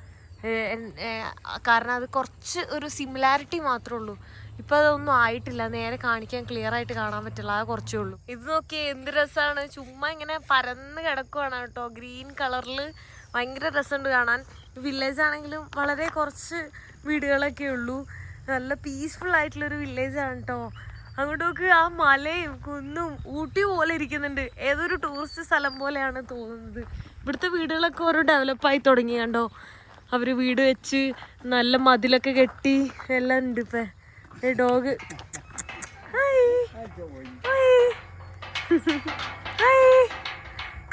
ഏ, എൻ- ഏ, കാരണം അത് കുറച്ച് ഒരു സിമിലാരിറ്റി മാത്രമേ ഉള്ളൂ. ഇപ്പൊ അതൊന്നും ആയിട്ടില്ല. നേരെ കാണിക്കാൻ ക്ലിയർ ആയിട്ട് കാണാൻ പറ്റില്ല. അത് കുറച്ചേ ഉള്ളൂ. ഇത് നോക്കിയേ എന്ത് രസമാണ് ചുമ്മാ ഇങ്ങനെ പരന്ന് കിടക്കുവാണ് കേട്ടോ. ഗ്രീൻ കളറിൽ ഭയങ്കര രസമുണ്ട് കാണാൻ. വില്ലേജ് ആണെങ്കിലും വളരെ കുറച്ച് വീടുകളൊക്കെ ഉള്ളൂ. നല്ല പീസ്ഫുൾ ആയിട്ടുള്ളൊരു വില്ലേജ് ആണ് കേട്ടോ. നോക്ക് ആ മലയും കുന്നും ഊട്ടി പോലെ ഇരിക്കുന്നുണ്ട്. ഏതൊരു ടൂറിസ്റ്റ് സ്ഥലം പോലെയാണ് തോന്നുന്നത്. ഇവിടുത്തെ വീടുകളൊക്കെ ഓരോ ഡെവലപ്പായി തുടങ്ങി കണ്ടോ? അവർ വീട് വെച്ച് നല്ല മതിലൊക്കെ കെട്ടി എല്ലാം ഉണ്ട് ഇപ്പൊ. ഡോഗ്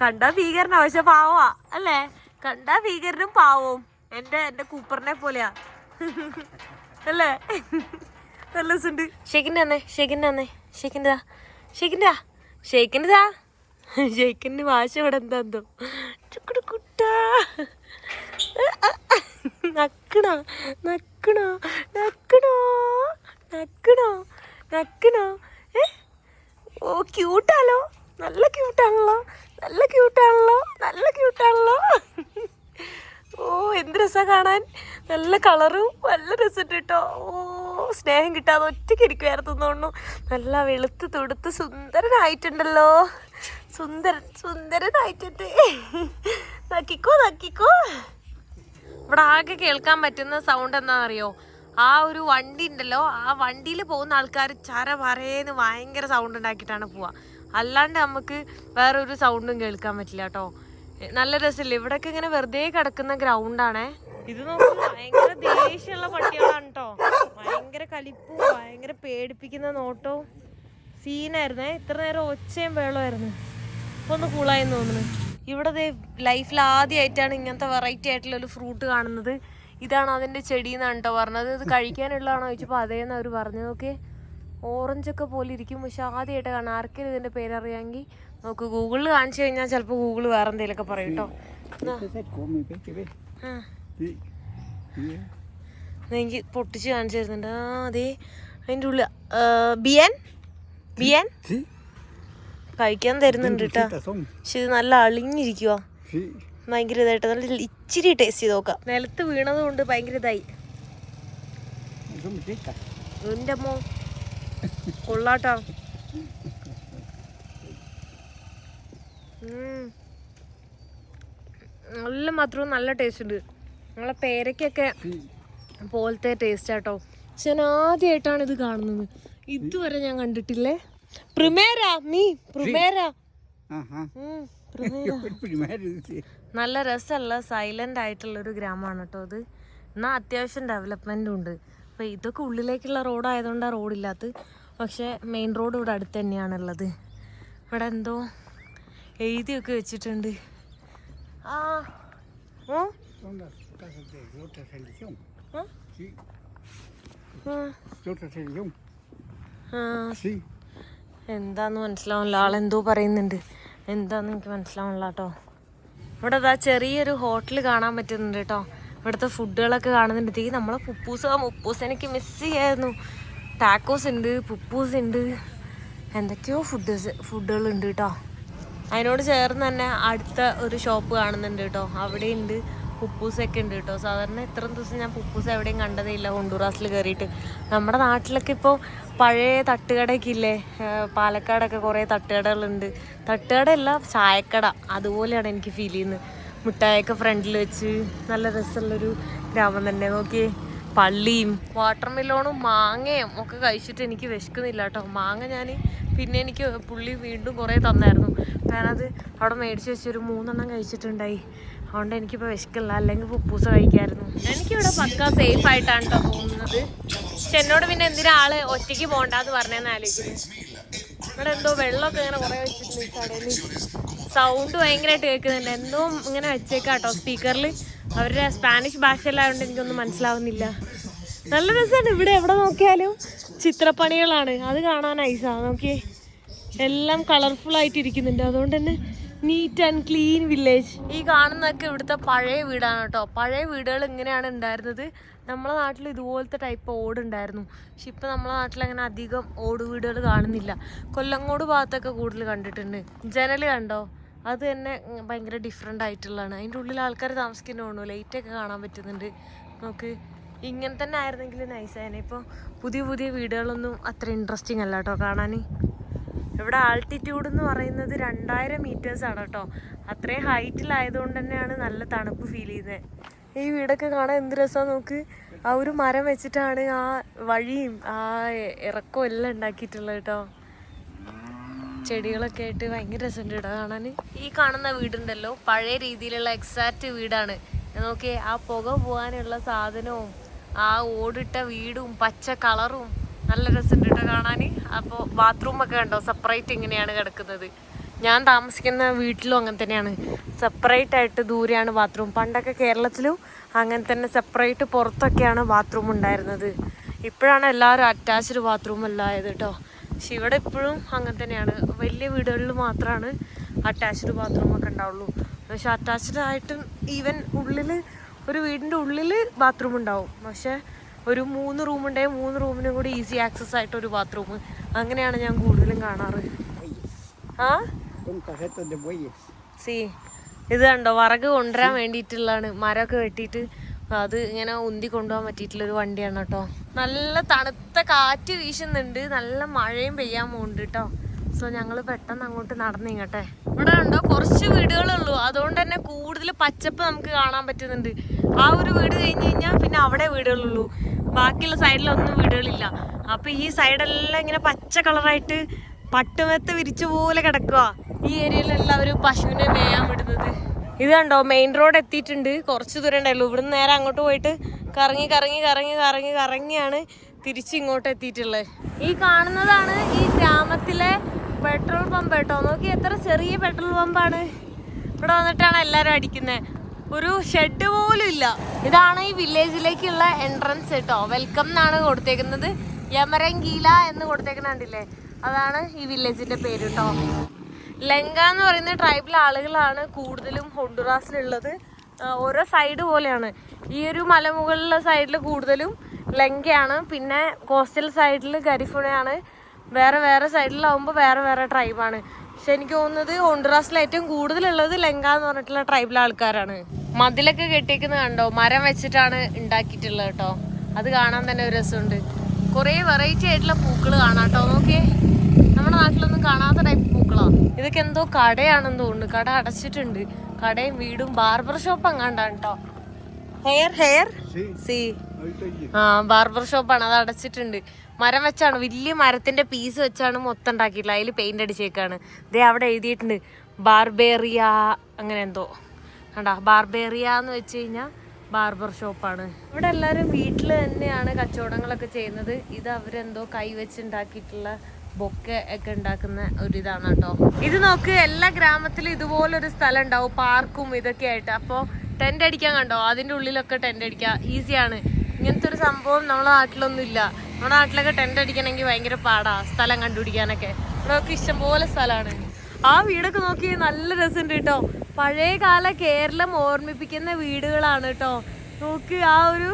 കണ്ടാ ഭീകരനാ പക്ഷെ പാവാ അല്ലേ? കണ്ടാ ഭീകരനും പാവവും. എന്റെ എന്റെ കൂപ്പറിനെ പോലെയാ. അല്ലേ? നല്ല സുണ്ട് ഷെയ്ക്കിന്റെ അന്നേ ഷെയ്ക്കിന്റെ അന്നേ ഷെയ്ക്കിന്റെ ഷെയ്ക്കിന്റെ ഷെയ്ക്കിന്റെ ഷെയ്ക്കിന്റെ വാശി ഇവിടെ ചുക്കുടു കുട്ടാ. നക്കണോ? നക്കണോ? നക്കണോ? നക്കണോ? നക്കണോ? ഏ? ഓ ക്യൂട്ടാണല്ലോ. നല്ല ക്യൂട്ടാണല്ലോ. നല്ല ക്യൂട്ടാണല്ലോ. നല്ല ക്യൂട്ടാണല്ലോ. ഓ എന്ത് രസാ കാണാൻ. നല്ല കളറും നല്ല രസമുണ്ട് കേട്ടോ. ഓ സ്നേഹം കിട്ടാതെ ഒറ്റയ്ക്ക് ഇരിക്കുമായിരുന്നു തോന്നുന്നു. നല്ല വെളുത്ത് തൊടുത്ത് സുന്ദരനായിട്ടുണ്ടല്ലോ. സുന്ദരൻ സുന്ദരനായിട്ടിട്ട് നക്കിക്കോ നക്കിക്കോ. ഇവിടെ ആകെ കേൾക്കാൻ പറ്റുന്ന സൗണ്ട് എന്താണെന്നറിയോ? ആ ഒരു വണ്ടി ഉണ്ടല്ലോ ആ വണ്ടിയിൽ പോകുന്ന ആൾക്കാർ ചര പറേന്ന് ഭയങ്കര സൗണ്ട് ഉണ്ടാക്കിയിട്ടാണ് പോവുക അല്ലാണ്ട് നമുക്ക് വേറൊരു സൗണ്ടും കേൾക്കാൻ പറ്റില്ല കേട്ടോ. നല്ല രസമില്ലേ? ഇവിടെയൊക്കെ ഇങ്ങനെ വെറുതെ കിടക്കുന്ന ഗ്രൗണ്ടാണേ ഇത് നോക്കുമ്പോൾ ഭയങ്കര ദേഷ്യമുള്ള പട്ടികളാണ് കേട്ടോ. ഭയങ്കര കലിപ്പും ഭയങ്കര പേടിപ്പിക്കുന്ന നോട്ടവും. സീനായിരുന്നേ ഇത്ര നേരം ഒച്ചയും വെള്ളമായിരുന്നു ഇപ്പൊ ഒന്ന് കൂളായെന്ന് തോന്നുന്നു. ഇവിടെ ലൈഫിൽ ആദ്യമായിട്ടാണ് ഇങ്ങനത്തെ വെറൈറ്റി ആയിട്ടുള്ള ഒരു ഫ്രൂട്ട് കാണുന്നത്. ഇതാണ് അതിന്റെ ചെടി എന്നാണ് കേട്ടോ പറഞ്ഞത്. ഇത് കഴിക്കാനുള്ളതാണോ ചോദിച്ചപ്പോൾ അതേന്ന് അവർ പറഞ്ഞു നോക്കി ഓറഞ്ച് ഒക്കെ പോലെ ഇരിക്കും. പക്ഷെ ആദ്യമായിട്ട് കാണാം ആർക്കും ഇതിന്റെ പേരറിയാമെങ്കിൽ നോക്ക് ഗൂഗിളിൽ കാണിച്ചു കഴിഞ്ഞാൽ ചിലപ്പോൾ ഗൂഗിൾ വേറെ എന്തെങ്കിലുമൊക്കെ പറയും കേട്ടോ. എനിക്ക് പൊട്ടിച്ച് കാണിച്ചു തരുന്നുണ്ട്. ആ അതെ അതിന്റെ ഉള്ളിൽ ബിയൻ? ബിയൻ. കഴിക്കാൻ തരുന്നുണ്ട് കേട്ടോ പക്ഷെ ഇത് നല്ല അളിഞ്ഞിരിക്കുക. ഭയങ്കര ഇതായിട്ട് നല്ല ഇച്ചിരി ടേസ്റ്റ് ചെയ്ത് നോക്കാം. നിലത്ത് വീണത് കൊണ്ട് ഭയങ്കര ഇതായി. എന്റെ അമ്മോ കൊള്ളാട്ടോ. നല്ല മാത്രവും നല്ല ടേസ്റ്റ് ഉണ്ട്. നമ്മളെ പേരയ്ക്കൊക്കെ Sí. പോലത്തെ ടേസ്റ്റ് ആട്ടോ. ഞാൻ ആദ്യമായിട്ടാണ് ഇത് കാണുന്നത്. ഇതുവരെ ഞാൻ കണ്ടിട്ടില്ലേ? പ്രിമേരാ മീ പ്രിമേരാ. നല്ല രസമുള്ള സൈലന്റ് ആയിട്ടുള്ള ഒരു ഗ്രാമമാണ് കേട്ടോ അത്. എന്നാൽ അത്യാവശ്യം ഡെവലപ്മെന്റും ഉണ്ട്. അപ്പൊ ഇതൊക്കെ ഉള്ളിലേക്കുള്ള റോഡ് ആയതുകൊണ്ടാണ് റോഡില്ലാത്ത പക്ഷെ മെയിൻ റോഡ് ഇവിടെ അടുത്ത് തന്നെയാണുള്ളത്. ഇവിടെ എന്തോ എഴുതിയൊക്കെ വെച്ചിട്ടുണ്ട്. ആ ഓ. ആ? എന്താന്ന് മനസ്സിലാവില്ല ആളെന്തോ പറയുന്നുണ്ട്. എന്താന്ന് എനിക്ക് മനസ്സിലാവുന്നില്ല കേട്ടോ ഇവിടെ അതാ ചെറിയൊരു ഹോട്ടൽ കാണാൻ പറ്റുന്നുണ്ട് കേട്ടോ ഇവിടുത്തെ ഫുഡുകളൊക്കെ കാണുന്നുണ്ട് ഈ നമ്മളെ പുപ്പൂസ് മുപ്പൂസ് എനിക്ക് മിസ് ചെയ്യായിരുന്നു. ടാക്കോസ് ഉണ്ട് പുപ്പൂസ് ഉണ്ട് എന്തൊക്കെയോ ഫുഡ്സ് ഫുഡുകൾ ഉണ്ട് കേട്ടോ അതിനോട് ചേർന്ന് തന്നെ അടുത്ത ഒരു ഷോപ്പ് കാണുന്നുണ്ട് കേട്ടോ അവിടെ ഉണ്ട് പുപ്പൂസൊക്കെ ഉണ്ട് കേട്ടോ. സാധാരണ ഇത്രയും ദിവസം ഞാൻ പുപ്പൂസ് എവിടെയും കണ്ടതേ ഇല്ല ഹോണ്ടുറാസിൽ കയറിയിട്ട് നമ്മുടെ നാട്ടിലൊക്കെ ഇപ്പോൾ പഴയ തട്ടുകടയൊക്കെ ഇല്ലേ? പാലക്കാടൊക്കെ കുറേ തട്ടുകടകളുണ്ട്. തട്ടുകടയല്ല ചായക്കട. അതുപോലെയാണ് എനിക്ക് ഫീൽ ചെയ്യുന്നത്. മിഠായൊക്കെ ഫ്രണ്ടിൽ വെച്ച് നല്ല രസമുള്ളൊരു ഗ്രാമം തന്നെ. നോക്കിയേ പള്ളിയും വാട്ടർ മെലോണും മാങ്ങയും ഒക്കെ കഴിച്ചിട്ട് എനിക്ക് വിശക്കുന്നില്ല കേട്ടോ. മാങ്ങ ഞാൻ പിന്നെ എനിക്ക് പുള്ളി വീണ്ടും കുറേ തന്നായിരുന്നു. ഞാനത് അവിടെ മേടിച്ച് വെച്ചൊരു മൂന്നെണ്ണം കഴിച്ചിട്ടുണ്ടായി. അതുകൊണ്ട് എനിക്കിപ്പോൾ വിശക്കില്ല അല്ലെങ്കിൽ പുപ്പൂസ കഴിക്കായിരുന്നു. എനിക്കിവിടെ പക്ക സേഫ് ആയിട്ടാണ് കേട്ടോ തോന്നുന്നത് പക്ഷെ എന്നോട് പിന്നെ എന്തിനാ ആൾ ഒറ്റയ്ക്ക് പോകണ്ടെന്ന് പറഞ്ഞതെന്ന് ആലോചിക്കുന്നു. ഇവിടെ എന്തോ വെള്ളമൊക്കെ ഇങ്ങനെ കുറേ വെച്ചിട്ടുണ്ട് കടയിൽ സൗണ്ട് ഭയങ്കരമായിട്ട് കേൾക്കുന്നുണ്ട്. എന്തോ ഇങ്ങനെ വെച്ചേക്കാട്ടോ സ്പീക്കറിൽ അവരുടെ സ്പാനിഷ് ഭാഷയിലായതുകൊണ്ട് എനിക്കൊന്നും മനസ്സിലാവുന്നില്ല. നല്ല രസമാണ് ഇവിടെ. എവിടെ നോക്കിയാലും ചിത്രപ്പണികളാണ്. അത് കാണാൻ ഐസാ നോക്കിയേ. എല്ലാം കളർഫുൾ ആയിട്ടിരിക്കുന്നുണ്ട്. അതുകൊണ്ട് തന്നെ നീറ്റ് ആൻഡ് ക്ലീൻ വില്ലേജ് ഈ കാണുന്നതൊക്കെ ഇവിടുത്തെ പഴയ വീടാണ് കേട്ടോ. പഴയ വീടുകൾ ഇങ്ങനെയാണ് ഉണ്ടായിരുന്നത്. നമ്മളെ നാട്ടിൽ ഇതുപോലത്തെ ടൈപ്പ് ഓട് ഉണ്ടായിരുന്നു. പക്ഷെ ഇപ്പം നമ്മളെ നാട്ടിൽ അങ്ങനെ അധികം ഓട് വീടുകൾ കാണുന്നില്ല. കൊല്ലങ്ങോട് ഭാഗത്തൊക്കെ കൂടുതൽ കണ്ടിട്ടുണ്ട്. ജനൽ കണ്ടോ? അത് തന്നെ ഭയങ്കര ഡിഫറെന്റ് ആയിട്ടുള്ളതാണ്. അതിന്റെ ഉള്ളിൽ ആൾക്കാർ താമസിക്കുന്ന തോന്നുന്നു ലൈറ്റൊക്കെ കാണാൻ പറ്റുന്നുണ്ട്. നമുക്ക് ഇങ്ങനെ തന്നെ ആയിരുന്നെങ്കിൽ നൈസായനെ ഇപ്പോൾ പുതിയ പുതിയ വീടുകളൊന്നും അത്ര ഇൻട്രസ്റ്റിംഗ് അല്ല കേട്ടോ കാണാൻ. ഇവിടെ ആൾട്ടിറ്റ്യൂഡ് എന്ന് പറയുന്നത് രണ്ടായിരം മീറ്റേഴ്സ് ആണ് കേട്ടോ. അത്രയും ഹൈറ്റിലായതുകൊണ്ട് തന്നെയാണ് നല്ല തണുപ്പ് ഫീൽ ചെയ്യുന്നത് ഈ വീടൊക്കെ കാണാൻ എന്ത് രസമാണ് നോക്ക്. ആ ഒരു മരം വെച്ചിട്ടാണ് ആ വഴിയും ആ ഇറക്കവും എല്ലാം ഉണ്ടാക്കിയിട്ടുള്ളത് കേട്ടോ. ചെടികളൊക്കെ ആയിട്ട് ഭയങ്കര രസമുണ്ട് കേട്ടോ കാണാൻ. ഈ കാണുന്ന വീടുണ്ടല്ലോ പഴയ രീതിയിലുള്ള എക്സാക്റ്റ് വീടാണ്. നോക്കിയേ ആ പുക പോകാനുള്ള സാധനവും ആ ഓടിട്ട വീടും പച്ച കളറും നല്ല രസമുണ്ട് കേട്ടോ കാണാൻ അപ്പോൾ ബാത്റൂം ഒക്കെ കണ്ടോ? സെപ്പറേറ്റ് ഇങ്ങനെയാണ് കിടക്കുന്നത്. ഞാൻ താമസിക്കുന്ന വീട്ടിലും അങ്ങനെ തന്നെയാണ്. സെപ്പറേറ്റ് ആയിട്ട് ദൂരെയാണ് ബാത്റൂം പണ്ടൊക്കെ കേരളത്തിലും അങ്ങനെ തന്നെ സെപ്പറേറ്റ് പുറത്തൊക്കെയാണ് ബാത്റൂം ഉണ്ടായിരുന്നത്. ഇപ്പോഴാണ് എല്ലാവരും അറ്റാച്ച്ഡ് ബാത്റൂം എല്ലാം ആയത് കേട്ടോ പക്ഷെ ഇവിടെ ഇപ്പോഴും അങ്ങനെ തന്നെയാണ്. വലിയ വീടുകളിൽ മാത്രമാണ് അറ്റാച്ച്ഡ് ബാത്റൂം ഒക്കെ ഉണ്ടാവുള്ളൂ. പക്ഷെ അറ്റാച്ച്ഡ് ആയിട്ടും ഈവൻ ഉള്ളിൽ ഒരു വീടിന്റെ ഉള്ളിൽ ബാത്റൂം ഉണ്ടാവും. പക്ഷെ ഒരു മൂന്ന് റൂം ഉണ്ടെങ്കിൽ മൂന്ന് റൂമിനും കൂടി ഈസി ആക്സസ് ആയിട്ട് ഒരു ബാത്റൂം അങ്ങനെയാണ് ഞാൻ കൂടുതലും കാണാറ്. ആ? സി ഇത് കണ്ടോ? വറക് കൊണ്ടുവരാൻ വേണ്ടിയിട്ടുള്ളതാണ്. മരമൊക്കെ വെട്ടിയിട്ട് അത് ഇങ്ങനെ ഉന്തി കൊണ്ടുപോകാൻ പറ്റിയിട്ടുള്ള ഒരു വണ്ടിയാണ് കേട്ടോ. നല്ല തണുത്ത കാറ്റ് വീശുന്നുണ്ട്. നല്ല മഴയും പെയ്യാൻ പോകുന്നുണ്ട് കേട്ടോ. സോ ഞങ്ങൾ പെട്ടെന്ന് അങ്ങോട്ട് നടന്നിങ്ങട്ടെ ഇവിടെ ഉണ്ടോ കുറച്ച് വീടുകളുള്ളൂ. അതുകൊണ്ട് തന്നെ കൂടുതൽ പച്ചപ്പ് നമുക്ക് കാണാൻ പറ്റുന്നുണ്ട്. ആ ഒരു വീട് കഴിഞ്ഞ് കഴിഞ്ഞാൽ പിന്നെ അവിടെ വീടുകളുള്ളൂ. ബാക്കിയുള്ള സൈഡിലൊന്നും വീടുകളില്ല. അപ്പൊ ഈ സൈഡെല്ലാം ഇങ്ങനെ പച്ച കളറായിട്ട് പട്ടുമെത്ത് വിരിച്ച പോലെ കിടക്കുക ഈ ഏരിയയിൽ എല്ലാവരും പശുവിനെ മേയാൻ വിടുന്നത്. ഇത് കണ്ടോ മെയിൻ റോഡ് എത്തിയിട്ടുണ്ട്. കുറച്ച് ദൂരം ഉണ്ടായുള്ളൂ ഇവിടുന്ന് നേരെ അങ്ങോട്ട് പോയിട്ട് കറങ്ങി കറങ്ങി കറങ്ങി കറങ്ങി കറങ്ങിയാണ് തിരിച്ച് ഇങ്ങോട്ട് എത്തിയിട്ടുള്ളത്. ഈ കാണുന്നതാണ് ഈ ഗ്രാമത്തിലെ പെട്രോൾ പമ്പ് കേട്ടോ. നോക്കി എത്ര ചെറിയ പെട്രോൾ പമ്പാണ്. ഇവിടെ വന്നിട്ടാണ് എല്ലാരും അടിക്കുന്നത് ഒരു ഷെഡ് പോലും ഇല്ല. ഇതാണ് ഈ വില്ലേജിലേക്കുള്ള എൻട്രൻസ് കേട്ടോ. വെൽക്കം എന്നാണ് കൊടുത്തേക്കുന്നത്. യമരങ്കീല എന്ന് കൊടുത്തേക്കുന്ന കണ്ടില്ലേ? അതാണ് ഈ വില്ലേജിന്റെ പേര് കേട്ടോ. ലങ്ക എന്ന് പറയുന്ന ട്രൈബിലെ ആളുകളാണ് കൂടുതലും ഹൊണ്ടുറാസിലുള്ളത്. ഓരോ സൈഡ് പോലെയാണ്. ഈ ഒരു മലമുകളിലെ സൈഡിൽ കൂടുതലും ലങ്കയാണ്. പിന്നെ കോസ്റ്റൽ സൈഡിൽ ഗരിഫുണയാണ്. വേറെ വേറെ സൈഡിലാവുമ്പോൾ വേറെ വേറെ ട്രൈബാണ് പക്ഷെ എനിക്ക് തോന്നുന്നത് ഹോണ്ടുറാസിൽ ഏറ്റവും കൂടുതലുള്ളത് ലങ്ക എന്ന് പറഞ്ഞിട്ടുള്ള ട്രൈബിലെ ആൾക്കാരാണ്. മതിലൊക്കെ കെട്ടിയിരിക്കുന്നത് കണ്ടോ? മരം വെച്ചിട്ടാണ് ഉണ്ടാക്കിയിട്ടുള്ളത് കേട്ടോ. അത് കാണാൻ തന്നെ ഒരു രസമുണ്ട്. കുറേ വെറൈറ്റി ആയിട്ടുള്ള പൂക്കൾ കാണാം കേട്ടോ. നോക്കിയേ. നമ്മുടെ നാട്ടിലൊന്നും കാണാത്ത ടൈപ്പ് പൂക്കളാണ് ഇതൊക്കെ എന്തോ കടയാണെന്ന് തോന്നുന്നു. കട അടച്ചിട്ടുണ്ട്. കടയും വീടും ബാർബർ ഷോപ്പ് അങ്ങാണ്ടാണ് കേട്ടോ. ഹെയർ ഹെയർ സി. ആ ബാർബർ ഷോപ്പാണ് അത് അടച്ചിട്ടുണ്ട്. മരം വെച്ചാണ് വലിയ മരത്തിന്റെ പീസ് വെച്ചാണ് മൊത്തം ഉണ്ടാക്കിയിട്ടുള്ളത്. അതിൽ പെയിന്റ് അടിച്ചേക്കാണ്. ദേ അവിടെ എഴുതിയിട്ടുണ്ട് ബാർബേറിയ അങ്ങനെ എന്തോ. കണ്ടാ ബാർബേറിയ എന്ന് വെച്ച് കഴിഞ്ഞാൽ ബാർബർ ഷോപ്പാണ് ഇവിടെ എല്ലാവരും വീട്ടിൽ തന്നെയാണ് കച്ചവടങ്ങളൊക്കെ ചെയ്യുന്നത്. ഇത് അവരെന്തോ കൈ വെച്ചുണ്ടാക്കിയിട്ടുള്ള ബൊക്കെ ഒക്കെ ഉണ്ടാക്കുന്ന ഒരു ഇതാണ് കേട്ടോ ഇത് നോക്ക് എല്ലാ ഗ്രാമത്തിലും ഇതുപോലൊരു സ്ഥലം ഉണ്ടാവും പാർക്കും ഇതൊക്കെ ആയിട്ട്. അപ്പോൾ ടെന്റ് അടിക്കാൻ കണ്ടോ? അതിന്റെ ഉള്ളിലൊക്കെ ടെന്റ് അടിക്കാം ഈസിയാണ് ഇങ്ങനത്തെ ഒരു സംഭവം നമ്മളെ നാട്ടിലൊന്നും ഇല്ല. നമ്മുടെ നാട്ടിലൊക്കെ ടെന്റ് അടിക്കണമെങ്കിൽ ഭയങ്കര പാടാ. സ്ഥലം കണ്ടുപിടിക്കാനൊക്കെ. ഇവിടെയൊക്കെ ഇഷ്ടംപോലെ സ്ഥലമാണ്. ആ വീടൊക്കെ നോക്കി നല്ല രസമുണ്ട് കേട്ടോ. പഴയകാല കേരളം ഓർമ്മിപ്പിക്കുന്ന വീടുകളാണ് കേട്ടോ. നോക്ക് ആ ഒരു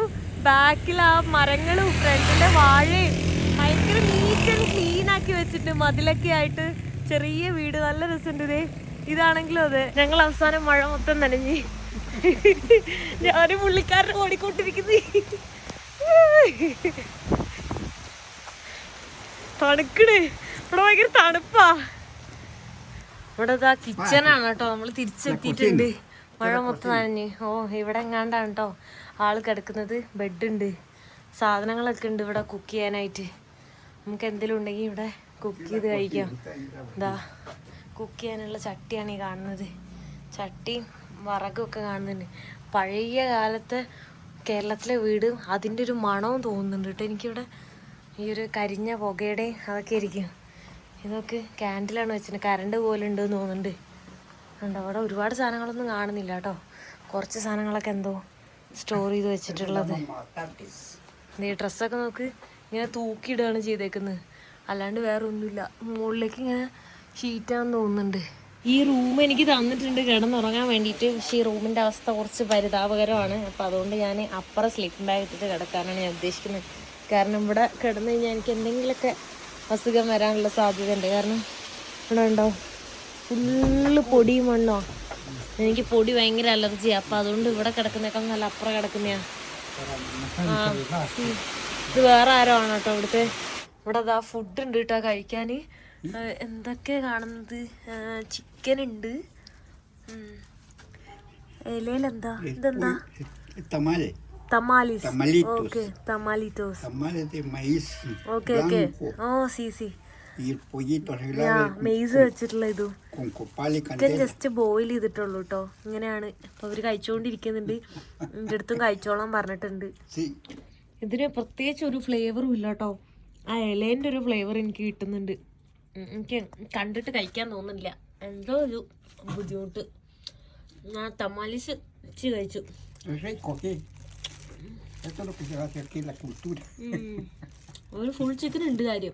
ബാക്കിൽ ആ മരങ്ങളും ഫ്രണ്ടിലെ വാഴയും ഭയങ്കര നീറ്റ് ആൻഡ് ക്ലീൻ ആക്കി വെച്ചിട്ട് മതിലൊക്കെ ആയിട്ട് ചെറിയ വീട്. നല്ല രസമുണ്ട് ഇതേ. ഇതാണെങ്കിലും അതെ. ഞങ്ങൾ അവസാനം മഴ മൊത്തം നനഞ്ഞ്. ഞാനും പുള്ളിക്കാരൻ ഓടിക്കൊണ്ടിരിക്കുന്നു. തണുക്കണേ. ഇവിടെ ഭയങ്കര തണുപ്പാ. ഇവിടെ ഇതാ കിച്ചണാണ് കേട്ടോ. നമ്മൾ തിരിച്ചെത്തിയിട്ടുണ്ട്. മഴ മൊത്തം നനഞ്ഞ്. ഓ ഇവിടെ എങ്ങാണ്ടാണ് കേട്ടോ ആൾ കിടക്കുന്നത്. ബെഡുണ്ട്. സാധനങ്ങളൊക്കെ ഉണ്ട് ഇവിടെ കുക്ക് ചെയ്യാനായിട്ട്. നമുക്ക് എന്തെങ്കിലും ഉണ്ടെങ്കിൽ ഇവിടെ കുക്ക് ചെയ്ത് കഴിക്കാം. എന്താ കുക്ക് ചെയ്യാനുള്ള ചട്ടിയാണ് ഈ കാണുന്നത്. ചട്ടിയും വറകൊക്കെ കാണുന്നുണ്ട്. പഴയ കാലത്തെ കേരളത്തിലെ വീട് അതിന്റെ ഒരു മണവും തോന്നുന്നുണ്ട് കേട്ടോ. എനിക്കിവിടെ ഈ ഒരു കരിഞ്ഞ പുകയുടെയും അതൊക്കെ ഇരിക്കും. ഇതൊക്കെ ക്യാൻഡിലാണ് വെച്ചിട്ട് കറണ്ട് പോലെ എന്ന് തോന്നുന്നുണ്ട്. ഉണ്ട് അവിടെ ഒരുപാട് സാധനങ്ങളൊന്നും കാണുന്നില്ല കേട്ടോ. കുറച്ച് സാധനങ്ങളൊക്കെ എന്തോ സ്റ്റോർ ചെയ്ത് വെച്ചിട്ടുള്ളത്. ഈ ഡ്രസ്സൊക്കെ നോക്ക്. ഇങ്ങനെ തൂക്കിയിടുകയാണ് ചെയ്തേക്കുന്നത്. അല്ലാണ്ട് വേറെ ഒന്നുമില്ല മുകളിലേക്ക് ഇങ്ങനെ ഷീറ്റാന്ന് തോന്നുന്നുണ്ട്. ഈ റൂം എനിക്ക് തന്നിട്ടുണ്ട് കിടന്നുറങ്ങാൻ വേണ്ടിയിട്ട്. പക്ഷേ ഈ റൂമിന്റെ അവസ്ഥ കുറച്ച് പരിതാപകരമാണ്. അപ്പോൾ അതുകൊണ്ട് ഞാൻ അപ്പുറം സ്ലീപ്പിംഗ് ബാഗ് ഇട്ടിട്ട് കിടക്കാനാണ് ഞാൻ ഉദ്ദേശിക്കുന്നത്. കാരണം ഇവിടെ കിടന്നു കഴിഞ്ഞാൽ എനിക്ക് എന്തെങ്കിലുമൊക്കെ അസുഖം വരാനുള്ള സാധ്യതയുണ്ട്. കാരണം ഇവിടെ ഉണ്ടോ? ഫുള്ള് പൊടിയും മണ്ണോ? എനിക്ക് പൊടി ഭയങ്കര അലർജിയാണ് അപ്പോൾ അതുകൊണ്ട് ഇവിടെ കിടക്കുന്നേക്കാൾ നല്ല അപ്പുറം കിടക്കുന്നതാണ് ഇത് വേറെ ആരോ ആണ് കേട്ടോ ഇവിടുത്തെ? ഇവിടെ അതാ ഫുഡ് ഉണ്ട് കേട്ടോ കഴിക്കാന്. ആ, എന്തൊക്കെ കാണുന്നത്? ചിക്കൻ ഉണ്ട്. ഇലയിലെന്താ ഇതെന്താ? Tamales. Tamalitos. Tamales de maíz Y el pollito maize വെച്ചിട്ടുള്ള ഇതും. con copal y chicken candela. Just boil ചെയ്തിട്ടുള്ളൂ കേട്ടോ ഇങ്ങനെയാണ്. അപ്പൊ അവർ കഴിച്ചുകൊണ്ടിരിക്കുന്നുണ്ട് എന്റെ അടുത്തും കഴിച്ചോളാൻ പറഞ്ഞിട്ടുണ്ട്. Sí. ഇതിന് പ്രത്യേകിച്ച് ഒരു ഫ്ലേവറും ഇല്ല കേട്ടോ ആ ഇലേന്റെ ഒരു ഫ്ലേവർ എനിക്ക് കിട്ടുന്നുണ്ട്. എനിക്ക് കണ്ടിട്ട് കഴിക്കാൻ തോന്നുന്നില്ല. എന്തോ ഒരു ബുദ്ധിമുട്ട്. ഞാൻ തമാലിസ് കഴിച്ചു. ഒരു ഫുൾ ചിക്കൻ ഉണ്ട് കാര്യം.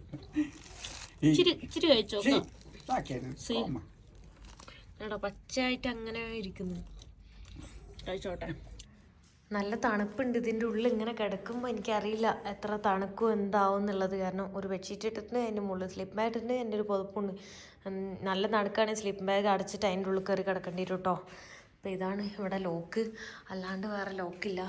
ഇച്ചിരി ഇച്ചിരി കഴിച്ചോ? എടാ പച്ചയായിട്ട് അങ്ങനെ ഇരിക്കുന്നു. കഴിച്ചോട്ടെ. നല്ല തണുപ്പുണ്ട്. ഇതിന്റെ ഉള്ളിൽ ഇങ്ങനെ കിടക്കുമ്പോൾ എനിക്കറിയില്ല എത്ര തണുക്കും എന്താവും എന്നുള്ളത്. കാരണം ഒരു ബെഡ്ഷീറ്റ് ഇട്ടിട്ടുണ്ട് അതിന്റെ മുകളിൽ സ്ലിപ്പ് ബാഗ് ഇട്ടിട്ടുണ്ട് എന്റെ ഒരു പുതപ്പുണ്ട്. നല്ല തണുക്കാണെങ്കിൽ സ്ലിപ്പ് ബാഗ് അടച്ചിട്ട് അതിന്റെ ഉള്ളിൽ കയറി കിടക്കേണ്ടി വരും കേട്ടോ അപ്പോൾ ഇതാണ് ഇവിടെ ലോക്ക് അല്ലാണ്ട് വേറെ ലോക്കില്ല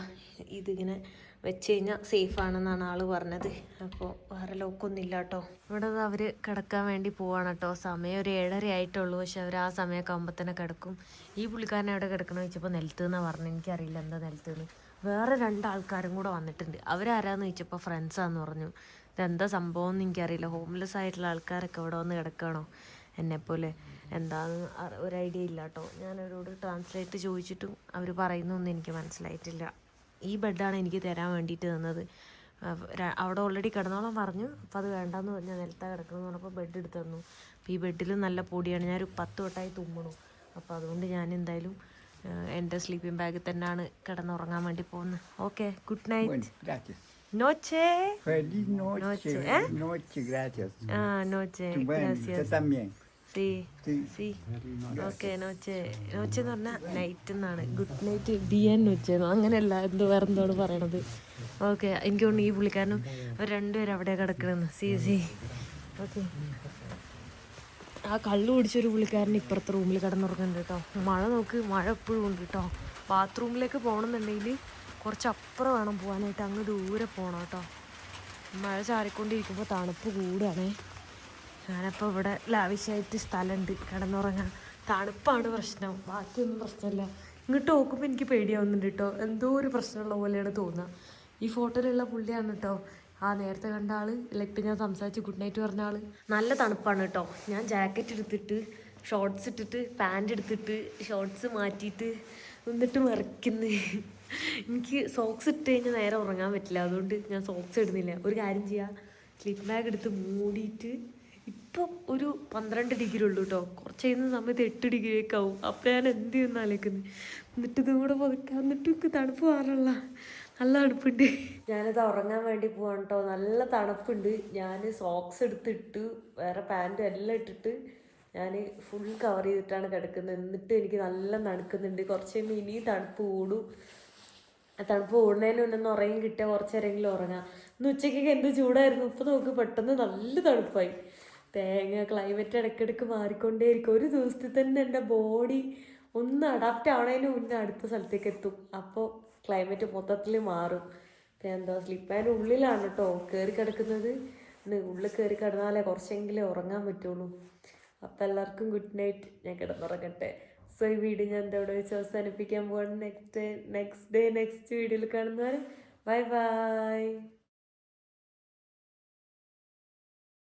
ഇതിങ്ങനെ വെച്ച് കഴിഞ്ഞാൽ സേഫ് ആണെന്നാണ് ആൾ പറഞ്ഞത്. അപ്പോൾ വേറെ ലോക്കൊന്നും ഇല്ല കേട്ടോ ഇവിടെ അവർ കിടക്കാൻ വേണ്ടി പോവാണ് കേട്ടോ സമയം ഒരു ഏഴര ആയിട്ടുള്ളൂ. പക്ഷെ അവർ ആ സമയമൊക്കെ ആകുമ്പോൾ തന്നെ കിടക്കും. ഈ പുള്ളിക്കാരൻ അവിടെ കിടക്കണമെന്ന് വെച്ചപ്പോൾ നിലത്ത് എന്നാണ് പറഞ്ഞത് എനിക്കറിയില്ല എന്താ നിലത്ത് നിന്ന് വേറെ രണ്ടാൾക്കാരും കൂടെ വന്നിട്ടുണ്ട്. അവരാരാന്ന് ചോദിച്ചപ്പോൾ ഫ്രണ്ട്സാന്ന് പറഞ്ഞു. ഇതെന്താ സംഭവം എന്ന് എനിക്കറിയില്ല. ഹോംലെസ് ആയിട്ടുള്ള ആൾക്കാരൊക്കെ ഇവിടെ വന്ന് കിടക്കണോ? എന്നെപ്പോലെ. എന്താന്ന് ഒരു ഐഡിയ ഇല്ല കേട്ടോ ഞാനവരോട് ട്രാൻസ്ലേറ്റ് ചോദിച്ചിട്ടും അവർ പറയുന്നൊന്നും എനിക്ക് മനസ്സിലായിട്ടില്ല. ഈ ബെഡാണ് എനിക്ക് തരാൻ വേണ്ടിയിട്ട് തന്നത്. അവ- അവിടെ ഓൾറെഡി കിടന്നോളം പറഞ്ഞു. അപ്പോൾ അത് വേണ്ടാന്ന് പറഞ്ഞാൽ നിലത്താ കിടക്കണമെന്ന് പറഞ്ഞപ്പോൾ ബെഡ് എടുത്ത് തന്നു. അപ്പോൾ ഈ ബെഡിൽ നല്ല പൊടിയാണ്. ഞാനൊരു പത്ത് വട്ടമായി തുമ്മണു. അപ്പോൾ അതുകൊണ്ട് ഞാൻ എന്തായാലും എന്റെ സ്ലീപ്പിംഗ് ബാഗിൽ തന്നെയാണ് കിടന്നുറങ്ങാൻ വേണ്ടി പോകുന്നത് ഓക്കെ ഗുഡ് നൈറ്റ് നോച്ചേ. നോച്ചേ. Noche, gracias. ആ നോച്ചേ ഗ്രാസിയസ്. സി. സി. ഓക്കെ നോച്ചെ. നോച്ചെ എന്ന് പറഞ്ഞാൽ നൈറ്റ് എന്നാണ് ഗുഡ് നൈറ്റ് ഡി എൻ നോച്ചെന്നോ. അങ്ങനെയല്ല എന്തോ വേറെ എന്തോട് പറയണത്. ഓക്കെ എനിക്ക് തോന്നുന്നു ഈ പുള്ളിക്കാരനും അവർ രണ്ടുപേരും അവിടെ കിടക്കണമെന്ന് സി സി. ഓക്കെ. ആ കള്ളു കുടിച്ചൊരു പുള്ളിക്കാരൻ ഇപ്പുറത്തെ റൂമിൽ കിടന്നുറങ്ങുന്നുണ്ട് കേട്ടോ. മഴ നോക്ക് മഴ എപ്പോഴും ഉണ്ട് കേട്ടോ. ബാത്റൂമിലേക്ക് പോകണമെന്നുണ്ടെങ്കിൽ കുറച്ച് അപ്പുറം വേണം പോകാനായിട്ട്. അങ്ങ് ദൂരെ പോകണം കേട്ടോ. മഴ ചാറിക്കൊണ്ടിരിക്കുമ്പോൾ തണുപ്പ് കൂടുകയാണേ. ഞാനപ്പോൾ ഇവിടെ ലാവശ്യമായിട്ട് സ്ഥലമുണ്ട് കിടന്നുറങ്ങാൻ. തണുപ്പാണ് പ്രശ്നം. ബാക്കിയൊന്നും പ്രശ്നമില്ല ഇങ്ങോട്ട് നോക്കുമ്പോൾ എനിക്ക് പേടിയാവുന്നുണ്ട് കേട്ടോ എന്തോ ഒരു പ്രശ്നമുള്ള പോലെയാണ് തോന്നുക ഈ ഫോട്ടോയിലുള്ള പുള്ളിയാണ് കേട്ടോ ആ നേരത്തെ കണ്ട ആൾ ഇലക്ട് ഞാൻ സംസാരിച്ച് ഗുഡ് നൈറ്റ് പറഞ്ഞ ആൾ നല്ല തണുപ്പാണ് കേട്ടോ ഞാൻ ജാക്കറ്റ് എടുത്തിട്ട് ഷോർട്ട്സ് ഇട്ടിട്ട് പാന്റ് എടുത്തിട്ട് ഷോർട്ട്സ് മാറ്റിയിട്ട് എന്നിട്ട് മറിക്കുന്നു എനിക്ക് സോക്സ് ഇട്ട് കഴിഞ്ഞാൽ നേരെ ഉറങ്ങാൻ പറ്റില്ല. അതുകൊണ്ട് ഞാൻ സോക്സ് ഇടുന്നില്ല. ഒരു കാര്യം ചെയ്യുക സ്ലിപ്പ് ബാഗ് എടുത്ത് മൂടിയിട്ട് ഇപ്പം ഒരു പന്ത്രണ്ട് ഡിഗ്രി ഉള്ളൂ കേട്ടോ കുറച്ച് കഴിയുന്ന സമയത്ത് എട്ട് ഡിഗ്രി ഒക്കെ ആവും. അപ്പം ഞാൻ എന്ത് ചെയ്യുന്ന ആലോചിക്കുന്നത് എന്നിട്ട് ഇതും കൂടെ പുതക്കാം എന്നിട്ട് എനിക്ക് തണുപ്പ് മാറല്ല നല്ല തണുപ്പുണ്ട്. ഞാനിത് ഉറങ്ങാൻ വേണ്ടി പോവാണ് കേട്ടോ നല്ല തണുപ്പുണ്ട്. ഞാൻ സോക്സ് എടുത്തിട്ട് വേറെ പാന്റും എല്ലാം ഇട്ടിട്ട് ഞാൻ ഫുൾ കവർ ചെയ്തിട്ടാണ് കിടക്കുന്നത്. എന്നിട്ട് എനിക്ക് നല്ല തണുക്കുന്നുണ്ട്. കുറച്ച് കഴിയുമ്പോൾ ഇനി തണുപ്പ് കൂടും. തണുപ്പ് ഓടുന്നതിന് മുന്നേ ഉറങ്ങി കിട്ടിയാൽ കുറച്ച് നേരമെങ്കിലും ഉറങ്ങാം. ഇന്ന് ഉച്ചയ്ക്കൊക്കെ എന്ത് ചൂടായിരുന്നു? ഇപ്പം നോക്ക് പെട്ടെന്ന് നല്ല തണുപ്പായി. തേങ്ങ ക്ലൈമറ്റ് ഇടയ്ക്കിടയ്ക്ക് മാറിക്കൊണ്ടേയിരിക്കും. ഒരു ദിവസത്തിൽ തന്നെ എന്റെ ബോഡി ഒന്ന് അഡാപ്റ്റ് ആവണതിന് മുന്നേ അടുത്ത സ്ഥലത്തേക്ക് എത്തും. അപ്പോൾ ക്ലൈമറ്റ് മൊത്തത്തിൽ മാറും. പിന്നെ എന്താ സ്ലിപ്പാന്റെ ഉള്ളിലാണ് കേട്ടോ കയറി കിടക്കുന്നത്. ഉള്ളിൽ കയറി കിടന്നാലേ കുറച്ചെങ്കിലും ഉറങ്ങാൻ പറ്റുള്ളൂ. അപ്പം എല്ലാവർക്കും ഗുഡ് നൈറ്റ് ഞാൻ കിടന്നുറങ്ങട്ടെ. സോ ഈ വീഡിയോ ഞാൻ എന്താ ഇവിടെ വെച്ച് അവസാനിപ്പിക്കാൻ പോകണം നെക്സ്റ്റ് നെക്സ്റ്റ് ഡേ നെക്സ്റ്റ് വീഡിയോയിൽ കാണുന്നവരെ. Bye bye